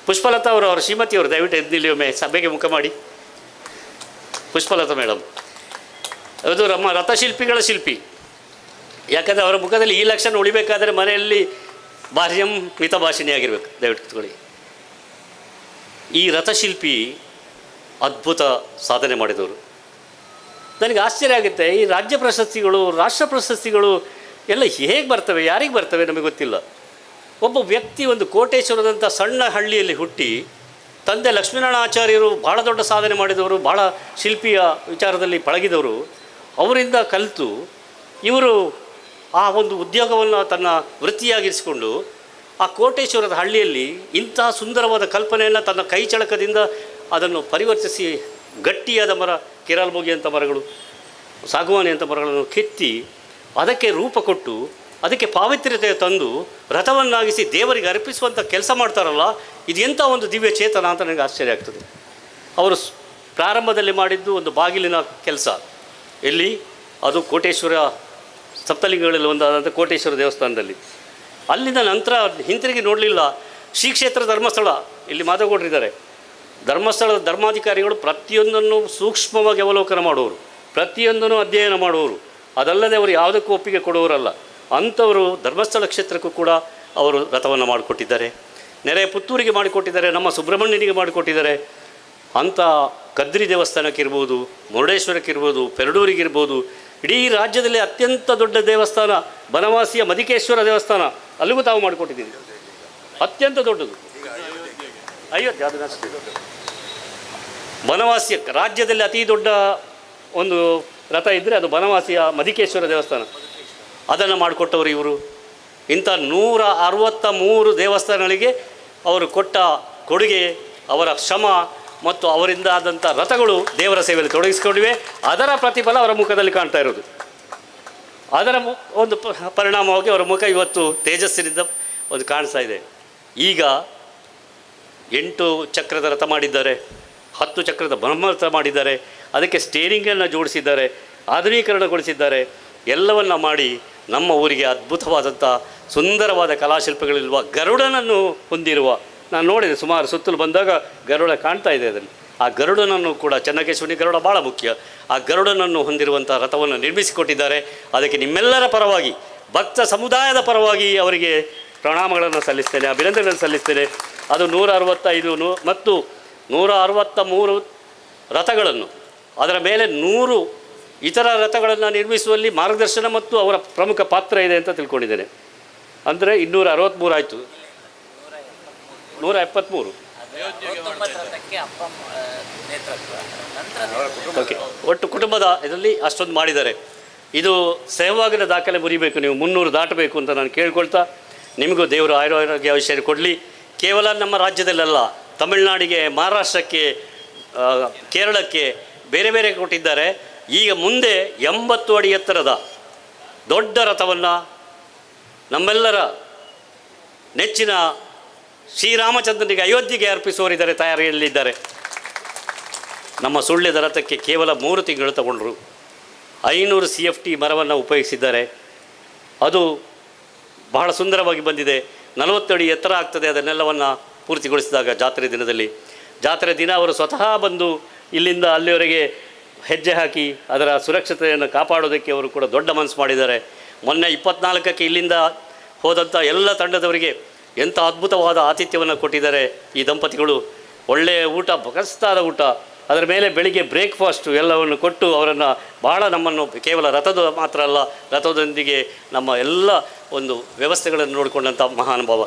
ಪುಷ್ಪಲತಾ ಅವರು ಅವರ ಶ್ರೀಮತಿಯವರು ದಯವಿಟ್ಟು ಎದ್ದು ನಿಲ್ಲಿ ಒಮ್ಮೆ ಸಭೆಗೆ ಮುಖ ಮಾಡಿ. ಪುಷ್ಪಲತಾ ಮೇಡಮ್. ಅದು ನಮ್ಮ ರಥಶಿಲ್ಪಿಗಳ ಶಿಲ್ಪಿ. ಯಾಕಂದರೆ ಅವರ ಮುಖದಲ್ಲಿ ಈ ಲಕ್ಷಣ ಉಳಿಬೇಕಾದ್ರೆ ಮನೆಯಲ್ಲಿ ಭಾರ್ಯಂ ಮಿತಭಾಷಿಣಿ ಆಗಿರಬೇಕು. ದಯವಿಟ್ಟು ಕೂತ್ಕೊಳ್ಳಿ. ಈ ರಥಶಿಲ್ಪಿ ಅದ್ಭುತ ಸಾಧನೆ ಮಾಡಿದವರು. ನನಗೆ ಆಶ್ಚರ್ಯ ಆಗುತ್ತೆ, ಈ ರಾಜ್ಯ ಪ್ರಶಸ್ತಿಗಳು, ರಾಷ್ಟ್ರ ಪ್ರಶಸ್ತಿಗಳು ಎಲ್ಲ ಹೇಗೆ ಬರ್ತವೆ, ಯಾರಿಗೆ ಬರ್ತವೆ ನಮಗೆ ಗೊತ್ತಿಲ್ಲ. ಒಬ್ಬ ವ್ಯಕ್ತಿ ಒಂದು ಕೋಟೇಶ್ವರದಂಥ ಸಣ್ಣ ಹಳ್ಳಿಯಲ್ಲಿ ಹುಟ್ಟಿ, ತಂದೆ ಲಕ್ಷ್ಮೀನಾರಾಯಣ ಆಚಾರ್ಯರು ಭಾಳ ದೊಡ್ಡ ಸಾಧನೆ ಮಾಡಿದವರು ಭಾಳ ಶಿಲ್ಪಿಯ ವಿಚಾರದಲ್ಲಿ ಪಳಗಿದವರು, ಅವರಿಂದ ಕಲಿತು ಇವರು ಆ ಒಂದು ಉದ್ಯೋಗವನ್ನು ತನ್ನ ವೃತ್ತಿಯಾಗಿರಿಸಿಕೊಂಡು ಆ ಕೋಟೇಶ್ವರದ ಹಳ್ಳಿಯಲ್ಲಿ ಇಂತಹ ಸುಂದರವಾದ ಕಲ್ಪನೆಯನ್ನು ತನ್ನ ಕೈ ಚಳಕದಿಂದ ಅದನ್ನು ಪರಿವರ್ತಿಸಿ ಗಟ್ಟಿಯಾದ ಮರ ಕೆರಾಲ್ಮೋಗಿ ಅಂಥ ಮರಗಳು, ಸಾಗುವಾನಿ ಅಂತ ಮರಗಳನ್ನು ಕೆತ್ತಿ ಅದಕ್ಕೆ ರೂಪ ಕೊಟ್ಟು, ಅದಕ್ಕೆ ಪಾವಿತ್ರ್ಯತೆ ತಂದು ರಥವನ್ನಾಗಿಸಿ ದೇವರಿಗೆ ಅರ್ಪಿಸುವಂಥ ಕೆಲಸ ಮಾಡ್ತಾರಲ್ಲ ಇದು ಎಂಥ ಒಂದು ದಿವ್ಯ ಚೇತನ ಅಂತ ನನಗೆ ಆಶ್ಚರ್ಯ ಆಗ್ತದೆ. ಅವರು ಪ್ರಾರಂಭದಲ್ಲಿ ಮಾಡಿದ್ದು ಒಂದು ಬಾಗಿಲಿನ ಕೆಲಸ. ಎಲ್ಲಿ? ಅದು ಕೋಟೇಶ್ವರ ಸಪ್ತಲಿಂಗಗಳಲ್ಲಿ ಒಂದಾದಂಥ ಕೋಟೇಶ್ವರ ದೇವಸ್ಥಾನದಲ್ಲಿ. ಅಲ್ಲಿಂದ ನಂತರ ಹಿಂತಿರುಗಿ ನೋಡಲಿಲ್ಲ. ಶ್ರೀ ಕ್ಷೇತ್ರ ಧರ್ಮಸ್ಥಳ, ಇಲ್ಲಿ ಮಾತಾಡ್ಕೊಂಡಿದ್ದಾರೆ ಧರ್ಮಸ್ಥಳದ ಧರ್ಮಾಧಿಕಾರಿಗಳು ಪ್ರತಿಯೊಂದನ್ನು ಸೂಕ್ಷ್ಮವಾಗಿ ಅವಲೋಕನ ಮಾಡುವರು. ಪ್ರತಿಯೊಂದನ್ನು ಅಧ್ಯಯನ ಮಾಡುವವರು ಅದಲ್ಲದೆ ಅವರು ಯಾವುದಕ್ಕೂ ಒಪ್ಪಿಗೆ ಕೊಡುವವರಲ್ಲ. ಅಂಥವರು ಧರ್ಮಸ್ಥಳ ಕ್ಷೇತ್ರಕ್ಕೂ ಕೂಡ ಅವರು ರಥವನ್ನು ಮಾಡಿಕೊಟ್ಟಿದ್ದಾರೆ. ನೆರೆ ಪುತ್ತೂರಿಗೆ ಮಾಡಿಕೊಟ್ಟಿದ್ದಾರೆ, ನಮ್ಮ ಸುಬ್ರಹ್ಮಣ್ಯನಿಗೆ ಮಾಡಿಕೊಟ್ಟಿದ್ದಾರೆ. ಅಂಥ ಕದ್ರಿ ದೇವಸ್ಥಾನಕ್ಕಿರ್ಬೋದು ಮುರುಡೇಶ್ವರಕ್ಕಿರ್ಬೋದು ಪೆರಡೂರಿಗಿರ್ಬೋದು ಇಡೀ ರಾಜ್ಯದಲ್ಲಿ ಅತ್ಯಂತ ದೊಡ್ಡ ದೇವಸ್ಥಾನ, ಬನವಾಸಿಯ ಮದಿಕೇಶ್ವರ ದೇವಸ್ಥಾನ, ಅಲ್ಲಿಗೂ ತಾವು ಮಾಡಿಕೊಟ್ಟಿದ್ದೀರಿ. ಅತ್ಯಂತ ದೊಡ್ಡದು. ಅಯೋಧ್ಯೆ. ಬನವಾಸಿಯ ರಾಜ್ಯದಲ್ಲಿ ಅತಿ ದೊಡ್ಡ ಒಂದು ರಥ ಇದ್ದರೆ ಅದು ಬನವಾಸಿಯ ಮಧಿಕೇಶ್ವರ ದೇವಸ್ಥಾನ. ಅದನ್ನು ಮಾಡಿಕೊಟ್ಟವರು ಇವರು. ಇಂಥ ನೂರ ಅರವತ್ತ ಮೂರು ದೇವಸ್ಥಾನಗಳಿಗೆ ಅವರು ಕೊಟ್ಟ ಕೊಡುಗೆ, ಅವರ ಶ್ರಮ ಮತ್ತು ಅವರಿಂದ ಆದಂಥ ರಥಗಳು ದೇವರ ಸೇವೆಯಲ್ಲಿ ತೊಡಗಿಸಿಕೊಂಡಿವೆ. ಅದರ ಪ್ರತಿಫಲ ಅವರ ಮುಖದಲ್ಲಿ ಕಾಣ್ತಾ ಇರೋದು. ಅದರ ಒಂದು ಪರಿಣಾಮವಾಗಿ ಅವರ ಮುಖ ಇವತ್ತು ತೇಜಸ್ಸಿನಿಂದ ಒಂದು ಕಾಣಿಸ್ತಾ ಇದೆ. ಈಗ ಎಂಟು ಚಕ್ರದ ರಥ ಮಾಡಿದ್ದಾರೆ. ಹತ್ತು ಚಕ್ರದ ಬ್ರಹ್ಮರಥ ಮಾಡಿದ್ದಾರೆ. ಅದಕ್ಕೆ ಸ್ಟೇರಿಂಗನ್ನು ಜೋಡಿಸಿದ್ದಾರೆ, ಆಧುನೀಕರಣಗೊಳಿಸಿದ್ದಾರೆ, ಎಲ್ಲವನ್ನ ಮಾಡಿ ನಮ್ಮ ಊರಿಗೆ ಅದ್ಭುತವಾದಂಥ ಸುಂದರವಾದ ಕಲಾಶಿಲ್ಪಗಳಿರುವ ಗರುಡನನ್ನು ಹೊಂದಿರುವ, ನಾನು ನೋಡಿದೆ ಸುಮಾರು ಸುತ್ತಲೂ ಬಂದಾಗ ಗರುಡ ಕಾಣ್ತಾ ಇದೆ ಅದನ್ನು ಆ ಗರುಡನನ್ನು ಕೂಡ ಚೆನ್ನಕೇಶ್ವರಿ ಗರುಡ ಭಾಳ ಮುಖ್ಯ. ಆ ಗರುಡನನ್ನು ಹೊಂದಿರುವಂಥ ರಥವನ್ನು ನಿರ್ಮಿಸಿಕೊಟ್ಟಿದ್ದಾರೆ. ಅದಕ್ಕೆ ನಿಮ್ಮೆಲ್ಲರ ಪರವಾಗಿ, ಭಕ್ತ ಸಮುದಾಯದ ಪರವಾಗಿ ಅವರಿಗೆ ಪ್ರಣಾಮಗಳನ್ನು ಸಲ್ಲಿಸ್ತೇನೆ, ಅಭಿನಂದನೆಗಳನ್ನು ಸಲ್ಲಿಸ್ತೇನೆ. ಅದು ನೂರ ಅರವತ್ತೈದು ನೂ, ಮತ್ತು ನೂರ ಅರವತ್ತ ಮೂರು ರಥಗಳನ್ನು ಅದರ ಮೇಲೆ ನೂರು ಇತರ ರಥಗಳನ್ನು ನಿರ್ಮಿಸುವಲ್ಲಿ ಮಾರ್ಗದರ್ಶನ ಮತ್ತು ಅವರ ಪ್ರಮುಖ ಪಾತ್ರ ಇದೆ ಅಂತ ತಿಳ್ಕೊಂಡಿದ್ದೇನೆ. ಅಂದರೆ ಇನ್ನೂರ ಅರವತ್ತ್ಮೂರು ಆಯಿತು. ನೂರ ಎಪ್ಪತ್ತ್ಮೂರು ಅರವತ್ತೊಂಬತ್ತು ರಥಕ್ಕೆ ಅಪ್ಪ ಆ, ನಂತರ ಓಕೆ. ಒಟ್ಟು ಕುಟುಂಬದ ಇದರಲ್ಲಿ ಅಷ್ಟೊಂದು ಮಾಡಿದ್ದಾರೆ. ಇದು ಸಹವಾಗಿನ ದಾಖಲೆ ಮುರಿಬೇಕು. ನೀವು ಮುನ್ನೂರು ದಾಟಬೇಕು ಅಂತ ನಾನು ಕೇಳ್ಕೊಳ್ತಾ ನಿಮಗೂ ದೇವರು ಆರೋಗ್ಯ ವಿಷಯ ಕೊಡಲಿ. ಕೇವಲ ನಮ್ಮ ರಾಜ್ಯದಲ್ಲೆಲ್ಲ ತಮಿಳುನಾಡಿಗೆ ಮಹಾರಾಷ್ಟ್ರಕ್ಕೆ ಕೇರಳಕ್ಕೆ ಬೇರೆ ಬೇರೆ ಕೊಟ್ಟಿದ್ದಾರೆ. ಈಗ ಮುಂದೆ ಎಂಬತ್ತು ಅಡಿ ಎತ್ತರದ ದೊಡ್ಡ ರಥವನ್ನು ನಮ್ಮೆಲ್ಲರ ನೆಚ್ಚಿನ ಶ್ರೀರಾಮಚಂದ್ರನಿಗೆ ಅಯೋಧ್ಯೆಗೆ ಅರ್ಪಿಸುವರಿದ್ದಾರೆ ತಯಾರಿಯಲ್ಲಿದ್ದಾರೆ. ನಮ್ಮ ಸುಳ್ಳ್ಯದ ರಥಕ್ಕೆ ಕೇವಲ ಮೂರು ತಿಂಗಳು ತಗೊಂಡ್ರು. ಐನೂರು ಸಿ ಎಫ್ ಟಿ ಮರವನ್ನು ಉಪಯೋಗಿಸಿದ್ದಾರೆ. ಅದು ಬಹಳ ಸುಂದರವಾಗಿ ಬಂದಿದೆ. ನಲವತ್ತು ಅಡಿ ಎತ್ತರ ಆಗ್ತದೆ, ಅದನ್ನೆಲ್ಲವನ್ನು ಪೂರ್ತಿಗೊಳಿಸಿದಾಗ ಜಾತ್ರೆ ದಿನದಲ್ಲಿ. ಜಾತ್ರೆ ದಿನ ಅವರು ಸ್ವತಃ ಬಂದು ಇಲ್ಲಿಂದ ಅಲ್ಲಿವರೆಗೆ ಹೆಜ್ಜೆ ಹಾಕಿ ಅದರ ಸುರಕ್ಷತೆಯನ್ನು ಕಾಪಾಡೋದಕ್ಕೆ ಅವರು ಕೂಡ ದೊಡ್ಡ ಮನಸ್ಸು ಮಾಡಿದ್ದಾರೆ. ಮೊನ್ನೆ ಇಪ್ಪತ್ನಾಲ್ಕಕ್ಕೆ ಇಲ್ಲಿಂದ ಹೋದಂಥ ಎಲ್ಲ ತಂಡದವರಿಗೆ ಎಂಥ ಅದ್ಭುತವಾದ ಆತಿಥ್ಯವನ್ನು ಕೊಟ್ಟಿದ್ದಾರೆ ಈ ದಂಪತಿಗಳು. ಒಳ್ಳೆಯ ಊಟ ಬಗಸ್ತಾದ ಊಟ, ಅದರ ಮೇಲೆ ಬೆಳಿಗ್ಗೆ ಬ್ರೇಕ್ಫಾಸ್ಟು ಎಲ್ಲವನ್ನು ಕೊಟ್ಟು ಅವರನ್ನು ಬಹಳ ನಮ್ಮನ್ನು ಕೇವಲ ರಥದ ಮಾತ್ರ ಅಲ್ಲ, ರಥದೊಂದಿಗೆ ನಮ್ಮ ಎಲ್ಲ ಒಂದು ವ್ಯವಸ್ಥೆಗಳನ್ನು ನೋಡಿಕೊಂಡಂಥ ಮಹಾನುಭಾವ.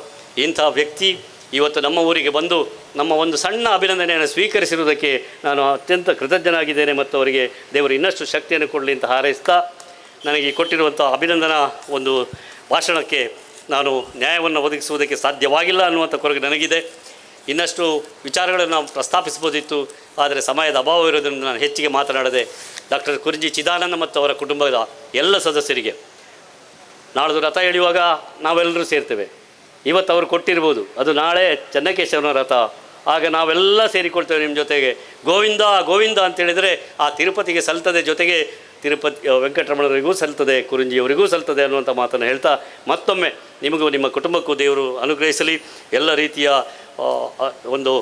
ಇಂಥ ವ್ಯಕ್ತಿ ಇವತ್ತು ನಮ್ಮ ಊರಿಗೆ ಬಂದು ನಮ್ಮ ಒಂದು ಸಣ್ಣ ಅಭಿನಂದನೆಯನ್ನು ಸ್ವೀಕರಿಸಿರುವುದಕ್ಕೆ ನಾನು ಅತ್ಯಂತ ಕೃತಜ್ಞನಾಗಿದ್ದೇನೆ ಮತ್ತು ಅವರಿಗೆ ದೇವರು ಇನ್ನಷ್ಟು ಶಕ್ತಿಯನ್ನು ಕೊಡಲಿ ಅಂತ ಹಾರೈಸ್ತಾ ನನಗೆ ಕೊಟ್ಟಿರುವಂಥ ಅಭಿನಂದನಾ ಒಂದು ಭಾಷಣಕ್ಕೆ ನಾನು ನ್ಯಾಯವನ್ನು ಒದಗಿಸುವುದಕ್ಕೆ ಸಾಧ್ಯವಾಗಿಲ್ಲ ಅನ್ನುವಂಥ ಕೊರಗೆ ನನಗಿದೆ. ಇನ್ನಷ್ಟು ವಿಚಾರಗಳನ್ನು ನಾವು ಪ್ರಸ್ತಾಪಿಸ್ಬೋದಿತ್ತು ಆದರೆ ಸಮಯದ ಅಭಾವ ಇರೋದನ್ನು ನಾನು ಹೆಚ್ಚಿಗೆ ಮಾತನಾಡದೆ ಡಾಕ್ಟರ್ ಕುರುಜಿ ಚಿದಾನಂದ ಮತ್ತು ಅವರ ಕುಟುಂಬದ ಎಲ್ಲ ಸದಸ್ಯರಿಗೆ ನಾಳೆದು ರಥ ಎಳೆಯುವಾಗ ನಾವೆಲ್ಲರೂ ಸೇರ್ತೇವೆ. ಇವತ್ತು ಅವರು ಕೊಟ್ಟಿರ್ಬೋದು. ಅದು ನಾಳೆ ಚೆನ್ನಕೇಶವನ ರಥ ಆಗ ನಾವೆಲ್ಲ ಸೇರಿಕೊಳ್ತೇವೆ ನಿಮ್ಮ ಜೊತೆಗೆ. ಗೋವಿಂದ ಗೋವಿಂದ ಅಂತೇಳಿದರೆ ಆ ತಿರುಪತಿಗೆ ಸಲ್ತದೆ ಜೊತೆಗೆ ತಿರುಪತಿ ವೆಂಕಟರಮಣರಿಗೂ ಸಲ್ತದೆ, ಕುರುಂಜಿಯವರಿಗೂ ಸಲ್ತದೆ ಅನ್ನುವಂಥ ಮಾತನ್ನು ಹೇಳ್ತಾ ಮತ್ತೊಮ್ಮೆ ನಿಮಗೂ ನಿಮ್ಮ ಕುಟುಂಬಕ್ಕೂ ದೇವರು ಅನುಗ್ರಹಿಸಲಿ. ಎಲ್ಲ ರೀತಿಯ ಒಂದು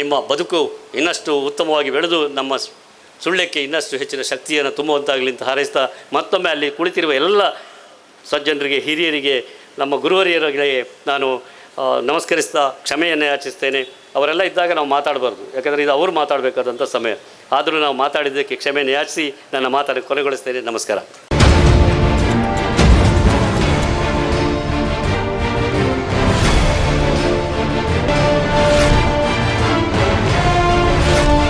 ನಿಮ್ಮ ಬದುಕು ಇನ್ನಷ್ಟು ಉತ್ತಮವಾಗಿ ಬೆಳೆದು ನಮ್ಮ ಸುಳ್ಳಕ್ಕೆ ಇನ್ನಷ್ಟು ಹೆಚ್ಚಿನ ಶಕ್ತಿಯನ್ನು ತುಂಬುವಂತಾಗಲಿ ಅಂತ ಹಾರೈಸ್ತಾ ಮತ್ತೊಮ್ಮೆ ಅಲ್ಲಿ ಕುಳಿತಿರುವ ಎಲ್ಲ ಸಜ್ಜನರಿಗೆ, ಹಿರಿಯರಿಗೆ ನಮ್ಮ ಗುರುವರಿಯರಿಗೆ ನಾನು ನಮಸ್ಕರಿಸ್ತಾ ಕ್ಷಮೆಯನ್ನು ಯಾಚಿಸ್ತೇನೆ ಅವರೆಲ್ಲ ಇದ್ದಾಗ ನಾವು ಮಾತಾಡಬಾರ್ದು. ಯಾಕಂದರೆ ಇದು ಅವರು ಮಾತಾಡಬೇಕಾದಂಥ ಸಮಯ. ಆದರೂ ನಾವು ಮಾತಾಡಿದ್ದಕ್ಕೆ ಕ್ಷಮೆಯನ್ನು ಯಾಚಿಸಿ ನನ್ನ ಮಾತಾಡಿ ಕೊನೆಗೊಳಿಸ್ತೇನೆ. ನಮಸ್ಕಾರ.